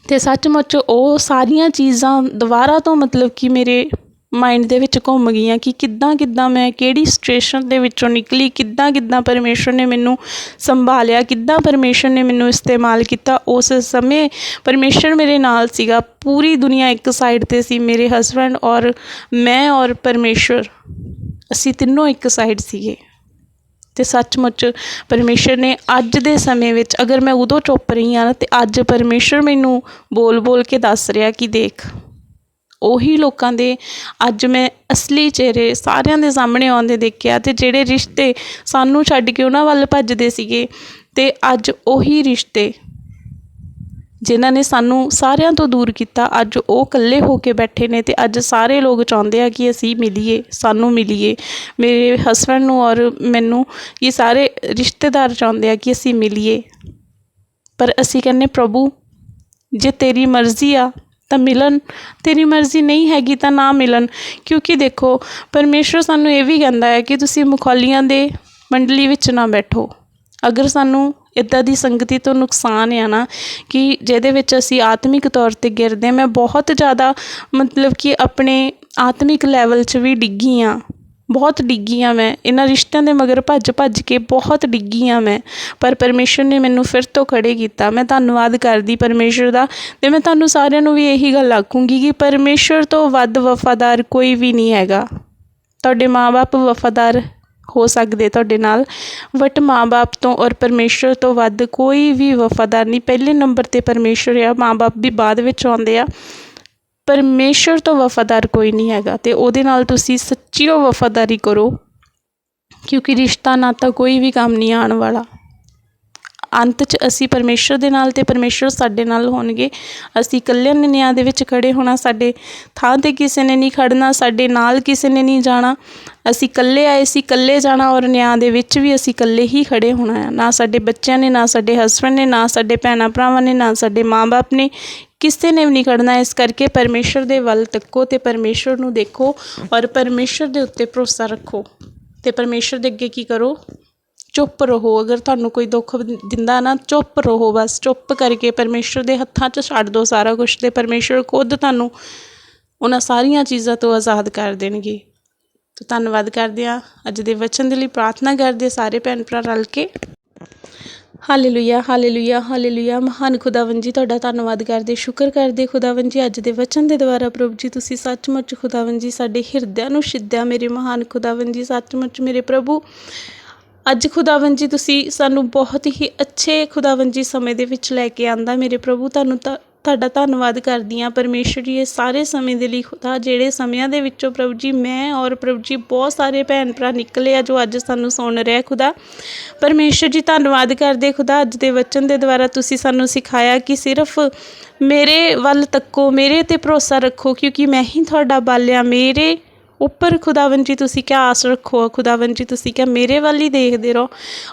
A: ਤੇ ਸੱਚਮੁੱਚ ਉਹ ਸਾਰੀਆਂ ਚੀਜ਼ਾਂ ਦੁਬਾਰਾ ਤੋਂ ਮਤਲਬ ਕਿ ਮੇਰੇ ਮਾਇੰਡ ਦੇ ਵਿੱਚ ਘੁੰਮ ਗਈਆਂ ਕਿ ਕਿੱਦਾਂ ਕਿੱਦਾਂ ਮੈਂ ਕਿਹੜੀ ਸਿਚੁਏਸ਼ਨ ਦੇ ਵਿੱਚੋਂ ਨਿਕਲੀ, ਕਿੱਦਾਂ ਕਿੱਦਾਂ ਪਰਮੇਸ਼ਰ ਨੇ ਮੈਨੂੰ ਸੰਭਾਲਿਆ, ਕਿੱਦਾਂ ਪਰਮੇਸ਼ਰ ਨੇ ਮੈਨੂੰ ਇਸਤੇਮਾਲ ਕੀਤਾ। ਉਸ ਸਮੇਂ ਪਰਮੇਸ਼ਰ ਮੇਰੇ ਨਾਲ ਸੀਗਾ। ਪੂਰੀ ਦੁਨੀਆ ਇੱਕ ਸਾਈਡ ਤੇ ਸੀ, ਮੇਰੇ ਹਸਬੰਡ ਔਰ ਮੈਂ ਔਰ ਪਰਮੇਸ਼ਰ ਅਸੀਂ ਤਿੰਨੋਂ ਇੱਕ ਸਾਈਡ ਸੀਗੇ। ਅਤੇ ਸੱਚਮੁੱਚ ਪਰਮੇਸ਼ਰ ਨੇ ਅੱਜ ਦੇ ਸਮੇਂ ਵਿੱਚ, ਅਗਰ ਮੈਂ ਉਦੋਂ ਚੁੱਪ ਰਹੀ ਹਾਂ ਤਾਂ ਅੱਜ ਪਰਮੇਸ਼ਰ ਮੈਨੂੰ ਬੋਲ ਬੋਲ ਕੇ ਦੱਸ ਰਿਹਾ ਕਿ ਦੇਖ, ਉਹੀ ਲੋਕਾਂ ਦੇ ਅੱਜ ਮੈਂ ਅਸਲੀ ਚਿਹਰੇ ਸਾਰਿਆਂ ਦੇ ਸਾਹਮਣੇ ਆਉਂਦੇ ਦੇਖਿਆ ਤੇ ਜਿਹੜੇ ਰਿਸ਼ਤੇ ਸਾਨੂੰ ਛੱਡ ਕੇ ਉਹਨਾਂ ਵੱਲ ਭੱਜਦੇ ਸੀਗੇ, ਤੇ ਅੱਜ ਉਹੀ ਰਿਸ਼ਤੇ ਜਿਨ੍ਹਾਂ ਨੇ ਸਾਨੂੰ ਸਾਰਿਆਂ ਤੋਂ ਦੂਰ ਕੀਤਾ, ਅੱਜ ਉਹ ਇਕੱਲੇ ਹੋ ਕੇ ਬੈਠੇ ਨੇ ਅਤੇ ਅੱਜ ਸਾਰੇ ਲੋਕ ਚਾਹੁੰਦੇ ਆ ਕਿ ਅਸੀਂ ਮਿਲੀਏ, ਸਾਨੂੰ ਮਿਲੀਏ। ਮੇਰੇ ਹਸਬੈਂਡ ਨੂੰ ਔਰ ਮੈਨੂੰ ਇਹ ਸਾਰੇ ਰਿਸ਼ਤੇਦਾਰ ਚਾਹੁੰਦੇ ਆ ਕਿ ਅਸੀਂ ਮਿਲੀਏ। ਪਰ ਅਸੀਂ ਕਹਿੰਦੇ, ਪ੍ਰਭੂ, ਜੇ ਤੇਰੀ ਮਰਜ਼ੀ ਆ, ਤਾਂ ਮਿਲਣ। ਤੇਰੀ ਮਰਜ਼ੀ ਨਹੀਂ ਹੈਗੀ ਤਾਂ ਨਾ ਮਿਲਣ। ਕਿਉਂਕਿ ਦੇਖੋ ਪਰਮੇਸ਼ਰ ਸਾਨੂੰ ਇਹ ਵੀ ਕਹਿੰਦਾ ਹੈ ਕਿ ਤੁਸੀਂ ਮੁਖੌਲੀਆਂ ਦੇ ਮੰਡਲੀ ਵਿੱਚ ਨਾ ਬੈਠੋ। ਅਗਰ ਸਾਨੂੰ ਇੱਦਾਂ ਦੀ ਸੰਗਤੀ ਤੋਂ ਨੁਕਸਾਨ ਆ ਨਾ ਕਿ ਜਿਹਦੇ ਵਿੱਚ ਅਸੀਂ ਆਤਮਿਕ ਤੌਰ ਤੇ ਗਿਰਦੇ ਹਾਂ। ਮੈਂ ਬਹੁਤ ਜ਼ਿਆਦਾ ਮਤਲਬ ਕਿ ਆਪਣੇ ਆਤਮਿਕ ਲੈਵਲ 'ਚ ਵੀ ਡਿੱਗੀ ਹਾਂ। ਬਹੁਤ ਡਿੱਗੀ ਹਾਂ ਮੈਂ। ਇਹਨਾਂ ਰਿਸ਼ਤਿਆਂ ਦੇ ਮਗਰ ਭੱਜ ਭੱਜ ਕੇ ਬਹੁਤ ਡਿੱਗੀ ਹਾਂ ਮੈਂ। ਪਰ ਪਰਮੇਸ਼ਰ ਨੇ ਮੈਨੂੰ ਫਿਰ ਤੋਂ ਖੜੇ ਕੀਤਾ। ਮੈਂ ਧੰਨਵਾਦ ਕਰਦੀ ਪਰਮੇਸ਼ਰ ਦਾ। ਤੇ ਮੈਂ ਤੁਹਾਨੂੰ ਸਾਰਿਆਂ ਨੂੰ ਵੀ ਇਹੀ ਗੱਲ ਆਖੂੰਗੀ ਕਿ ਪਰਮੇਸ਼ਰ ਤੋਂ ਵੱਧ ਵਫਾਦਾਰ ਕੋਈ ਵੀ ਨਹੀਂ ਹੈਗਾ। ਤੁਹਾਡੇ ਮਾਪੇ ਵਫਾਦਾਰ ਹੋ ਸਕਦੇ ਤੁਹਾਡੇ ਨਾਲ। ਬਟ ਮਾਂ ਬਾਪ ਤੋਂ ਔਰ ਪਰਮੇਸ਼ਰ ਤੋਂ ਵੱਧ ਕੋਈ ਵੀ ਵਫਾਦਾਰ ਨਹੀਂ। ਪਹਿਲੇ ਨੰਬਰ ਤੇ ਪਰਮੇਸ਼ਰ ਆ ਮਾਂ ਬਾਪ ਵੀ ਬਾਅਦ ਵਿੱਚ ਆਉਂਦੇ ਆ। ਪਰਮੇਸ਼ਰ ਤੋਂ ਵਫਾਦਾਰ ਕੋਈ ਨਹੀਂ ਹੈਗਾ ਤੇ ਉਹਦੇ ਨਾਲ ਤੁਸੀਂ ਸੱਚੀਓ ਵਫਾਦਾਰੀ ਕਰੋ। ਕਿਉਂਕਿ ਰਿਸ਼ਤਾ ਨਾ ਤਾਂ ਕੋਈ ਵੀ ਕੰਮ ਨਹੀਂ ਆਉਣ ਵਾਲਾ। ਅੰਤ 'ਚ ਅਸੀਂ ਪਰਮੇਸ਼ਰ ਦੇ ਨਾਲ ਤੇ ਪਰਮੇਸ਼ਰ ਸਾਡੇ ਨਾਲ ਹੋਣਗੇ। ਅਸੀਂ ਇਕੱਲਿਆਂ ਨੇ ਨਿਆਂ ਦੇ ਵਿੱਚ ਖੜੇ ਹੋਣਾ, ਸਾਡੇ ਥਾਂ ਤੇ ਕਿਸੇ ਨੇ ਨਹੀਂ ਖੜਨਾ, ਸਾਡੇ ਨਾਲ ਕਿਸੇ ਨੇ ਨਹੀਂ ਜਾਣਾ। ਅਸੀਂ ਇਕੱਲੇ ਆਏ ਸੀ, ਇਕੱਲੇ ਜਾਣਾ ਔਰ ਨਿਆਂ ਦੇ ਵਿੱਚ ਵੀ ਅਸੀਂ ਇਕੱਲੇ ਹੀ ਖੜੇ ਹੋਣਾ ਹੈ ਨਾ ਸਾਡੇ ਬੱਚਿਆਂ ਨੇ, ਨਾ ਸਾਡੇ ਹਸਬੰਡ ਨੇ, ਨਾ ਸਾਡੇ ਭੈਣਾਂ ਭਰਾਵਾਂ ਨੇ, ਨਾ ਸਾਡੇ ਮਾਂ-ਬਾਪ ਨੇ ਕਿਸੇ ਨੇ ਵੀ ਨਹੀਂ ਖੜਨਾ। ਇਸ ਕਰਕੇ ਪਰਮੇਸ਼ਰ ਦੇ ਵੱਲ ਤੱਕੋ ਤੇ ਪਰਮੇਸ਼ਰ ਨੂੰ ਦੇਖੋ ਔਰ ਪਰਮੇਸ਼ਰ ਦੇ ਉੱਤੇ ਭਰੋਸਾ ਰੱਖੋ। ਤੇ ਪਰਮੇਸ਼ਰ ਦੇ ਅੱਗੇ ਕੀ ਕਰੋ? ਚੁੱਪ ਰਹੋ, ਅਗਰ ਤੁਹਾਨੂੰ ਕੋਈ ਦੁੱਖ ਦਿੰਦਾ ਨਾ, ਚੁੱਪ ਰਹੋ ਬਸ, ਚੁੱਪ ਕਰਕੇ ਪਰਮੇਸ਼ਰ ਦੇ ਹੱਥਾਂ 'ਚ ਛੱਡ ਦਿਓ ਸਾਰਾ ਕੁਛ ਅਤੇ ਪਰਮੇਸ਼ਰ ਖੁਦ ਤੁਹਾਨੂੰ ਉਹਨਾਂ ਸਾਰੀਆਂ ਚੀਜ਼ਾਂ ਤੋਂ ਆਜ਼ਾਦ ਕਰ ਦੇਣਗੇ। ਤਾਂ ਧੰਨਵਾਦ ਕਰਦੇ ਹਾਂ। ਅੱਜ ਦੇ ਵਚਨ ਦੇ ਲਈ ਪ੍ਰਾਰਥਨਾ ਕਰਦੇ ਸਾਰੇ ਭੈਣ ਭਰਾ ਰਲ ਕੇ। Hallelujah hallelujah hallelujah. ਮਹਾਨ ਖੁਦਾਵੰਦ ਜੀ, ਤੁਹਾਡਾ ਧੰਨਵਾਦ ਕਰਦੇ, ਸ਼ੁਕਰ ਕਰਦੇ। ਖੁਦਾਵੰਦ ਜੀ, ਅੱਜ ਦੇ ਵਚਨ ਦੇ ਦੁਆਰਾ ਪ੍ਰਭੂ ਜੀ, ਤੁਸੀਂ ਸੱਚਮੁੱਚ ਖੁਦਾਵੰਦ ਜੀ, ਸਾਡੇ ਹਿਰਦਿਆਂ ਨੂੰ ਛਿੱਦਿਆ। ਮੇਰੇ ਮਹਾਨ ਖੁਦਾਵੰਦ ਜੀ, ਸੱਚਮੁੱਚ ਮੇਰੇ ਪ੍ਰਭੂ। ਅੱਜ ਖੁਦਾਵੰਦ ਜੀ, ਤੁਸੀਂ ਸਾਨੂੰ ਬਹੁਤ ਹੀ ਅੱਛੇ ਖੁਦਾਵੰਦ ਜੀ ਸਮੇਂ ਦੇ ਵਿੱਚ ਲੈ ਕੇ ਆਂਦਾ ਮੇਰੇ ਪ੍ਰਭੂ। ਤੁਹਾਨੂੰ ਤਾਂ, ਤੁਹਾਡਾ ਧੰਨਵਾਦ ਕਰਦੀ ਹਾਂ। ਪਰਮੇਸ਼ਰ ਜੀ, ਇਹ ਸਾਰੇ ਸਮੇਂ ਦੇ ਲਈ ਖੁਦਾ, ਜਿਹੜੇ ਸਮਿਆਂ ਦੇ ਵਿੱਚੋਂ ਪ੍ਰਭੂ ਜੀ, ਮੈਂ ਔਰ ਪ੍ਰਭੂ ਜੀ ਬਹੁਤ ਸਾਰੇ ਭੈਣ ਭਰਾ ਨਿਕਲੇ ਆ, ਜੋ ਅੱਜ ਸਾਨੂੰ ਸੁਣ ਰਿਹਾ ਖੁਦਾ। ਪਰਮੇਸ਼ਰ ਜੀ, ਧੰਨਵਾਦ ਕਰਦੇ ਖੁਦਾ, ਅੱਜ ਦੇ ਵਚਨ ਦੇ ਦੁਆਰਾ ਤੁਸੀਂ ਸਾਨੂੰ ਸਿਖਾਇਆ ਕਿ ਸਿਰਫ ਮੇਰੇ ਵੱਲ ਤੱਕੋ, ਮੇਰੇ ਤੇ ਭਰੋਸਾ ਰੱਖੋ, ਕਿਉਂਕਿ ਮੈਂ ਹੀ ਤੁਹਾਡਾ ਬਾਲਿਆ, ਮੇਰੇ ਉੱਪਰ ਖੁਦਾਵੰਦ ਜੀ, ਤੁਸੀਂ ਕਿਆ ਆਸ ਰੱਖੋ, ਖੁਦਾਵੰਦ ਜੀ, ਤੁਸੀਂ ਕਿਆ ਮੇਰੇ ਵੱਲ ਹੀ ਦੇਖਦੇ ਰਹੋ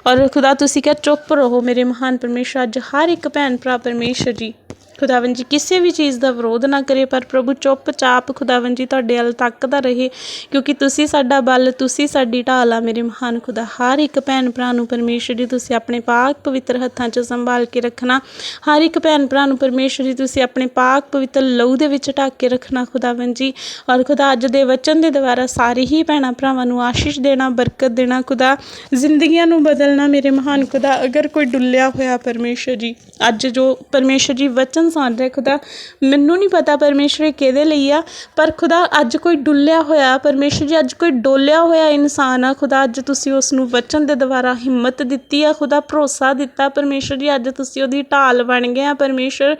A: ਔਰ ਖੁਦਾ, ਤੁਸੀਂ ਕਿਆ ਚੁੱਪ ਰਹੋ ਮੇਰੇ ਮਹਾਨ ਪਰਮੇਸ਼ਰ, ਅੱਜ ਹਰ ਇੱਕ ਭੈਣ ਭਰਾ ਪਰਮੇਸ਼ਰ ਜੀ। ਖੁਦਾਵੰਦ ਜੀ, ਕਿਸੇ ਵੀ ਚੀਜ਼ ਦਾ ਵਿਰੋਧ ਨਾ ਕਰੇ, ਪਰ ਪ੍ਰਭੂ ਚੁੱਪਚਾਪ ਖੁਦਾਵੰਦ ਜੀ ਤੁਹਾਡੇ ਵੱਲ ਤੱਕਦਾ ਰਹੇ, ਕਿਉਂਕਿ ਤੁਸੀਂ ਸਾਡਾ ਬਲ, ਤੁਸੀਂ ਸਾਡੀ ਢਾਲ ਆ ਮੇਰੇ ਮਹਾਨ ਖੁਦਾ। ਹਰ ਇੱਕ ਭੈਣ ਭਰਾ ਨੂੰ ਪਰਮੇਸ਼ਰ ਜੀ, ਤੁਸੀਂ ਆਪਣੇ ਪਾਕ ਪਵਿੱਤਰ ਹੱਥਾਂ 'ਚ ਸੰਭਾਲ ਕੇ ਰੱਖਣਾ। ਹਰ ਇੱਕ ਭੈਣ ਭਰਾ ਨੂੰ ਪਰਮੇਸ਼ਰ ਜੀ, ਤੁਸੀਂ ਆਪਣੇ ਪਾਕ ਪਵਿੱਤਰ ਲਹੂ ਦੇ ਵਿੱਚ ਢੱਕ ਕੇ ਰੱਖਣਾ ਖੁਦਾਵੰਦ ਜੀ। ਔਰ ਖੁਦਾ, ਅੱਜ ਦੇ ਵਚਨ ਦੇ ਦੁਆਰਾ ਸਾਰੇ ਹੀ ਭੈਣਾਂ ਭਰਾਵਾਂ ਨੂੰ ਆਸ਼ੀਸ਼ ਦੇਣਾ, ਬਰਕਤ ਦੇਣਾ, ਖੁਦਾ, ਜ਼ਿੰਦਗੀਆਂ ਨੂੰ ਬਦਲਣਾ ਮੇਰੇ ਮਹਾਨ ਖੁਦਾ। ਅਗਰ ਕੋਈ ਡੁੱਲਿਆ ਹੋਇਆ ਪਰਮੇਸ਼ਰ ਜੀ, ਅੱਜ ਜੋ ਪਰਮੇਸ਼ਰ ਜੀ, ਵਚਨ ਸੁਣ ਰਿਹਾ ਖੁਦਾ, ਮੈਨੂੰ ਨਹੀਂ ਪਤਾ ਪਰਮੇਸ਼ਰ ਇਹ ਕਿਹਦੇ ਲਈ ਆ, ਪਰ ਖੁਦਾ ਅੱਜ ਕੋਈ ਡੁੱਲਿਆ ਹੋਇਆ ਪਰਮੇਸ਼ਰ ਜੀ ਅੱਜ ਕੋਈ ਡੋਲਿਆ ਹੋਇਆ ਇਨਸਾਨ ਆ, ਖੁਦਾ ਅੱਜ ਤੁਸੀਂ ਉਸ ਨੂੰ ਵਚਨ ਦੇ ਦੁਆਰਾ ਹਿੰਮਤ ਦਿੱਤੀ ਆ, ਖੁਦਾ ਭਰੋਸਾ ਦਿੱਤਾ ਪਰਮੇਸ਼ਰ ਜੀ ਅੱਜ ਤੁਸੀਂ ਉਹਦੀ ਢਾਲ ਬਣ ਗਏ ਆ ਪਰਮੇਸ਼ਰ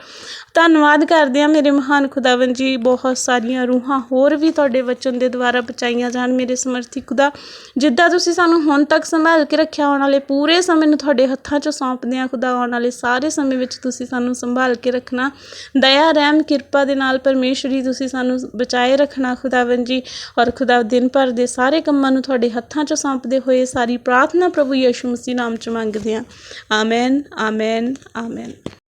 A: ਧੰਨਵਾਦ ਕਰਦੇ ਆ ਮੇਰੇ ਮਹਾਨ ਖੁਦਾਵੰਦ ਜੀ, ਬਹੁਤ ਸਾਰੀਆਂ ਰੂਹਾਂ ਹੋਰ ਵੀ ਤੁਹਾਡੇ ਵਚਨ ਦੇ ਦੁਆਰਾ ਬਚਾਈਆਂ ਜਾਣ ਮੇਰੇ ਸਮਰਥੀ ਖੁਦਾ। ਜਿੱਦਾਂ ਤੁਸੀਂ ਸਾਨੂੰ ਹੁਣ ਤੱਕ ਸੰਭਾਲ ਕੇ ਰੱਖਿਆ, ਆਉਣ ਵਾਲੇ ਪੂਰੇ ਸਮੇਂ ਨੂੰ ਤੁਹਾਡੇ ਹੱਥਾਂ 'ਚ ਸੌਂਪਦੇ ਆ ਖੁਦਾ, ਆਉਣ ਵਾਲੇ ਸਾਰੇ ਸਮੇਂ ਵਿੱਚ ਤੁਸੀਂ ਸਾਨੂੰ ਸੰਭਾਲ ਕੇ ਰੱਖਣਾ ਦਇਆ, ਰਹਿਮ, ਕਿਰਪਾ ਦੇ ਨਾਲ ਪਰਮੇਸ਼ਰੀ ਤੁਸੀਂ ਸਾਨੂੰ ਬਚਾਏ ਰੱਖਣਾ, ਖੁਦਾਵੰਦ ਜੀ, ਔਰ ਖੁਦਾ ਦਿਨ ਭਰ ਦੇ ਸਾਰੇ ਕੰਮਾਂ ਨੂੰ ਤੁਹਾਡੇ ਹੱਥਾਂ 'ਚ ਸੌਂਪਦੇ ਹੋਏ ਸਾਰੀ ਪ੍ਰਾਰਥਨਾ ਪ੍ਰਭੂ ਯਿਸੂ ਮਸੀਹ ਨਾਮ 'ਚ ਮੰਗਦੇ ਹਾਂ। Amen amen amen.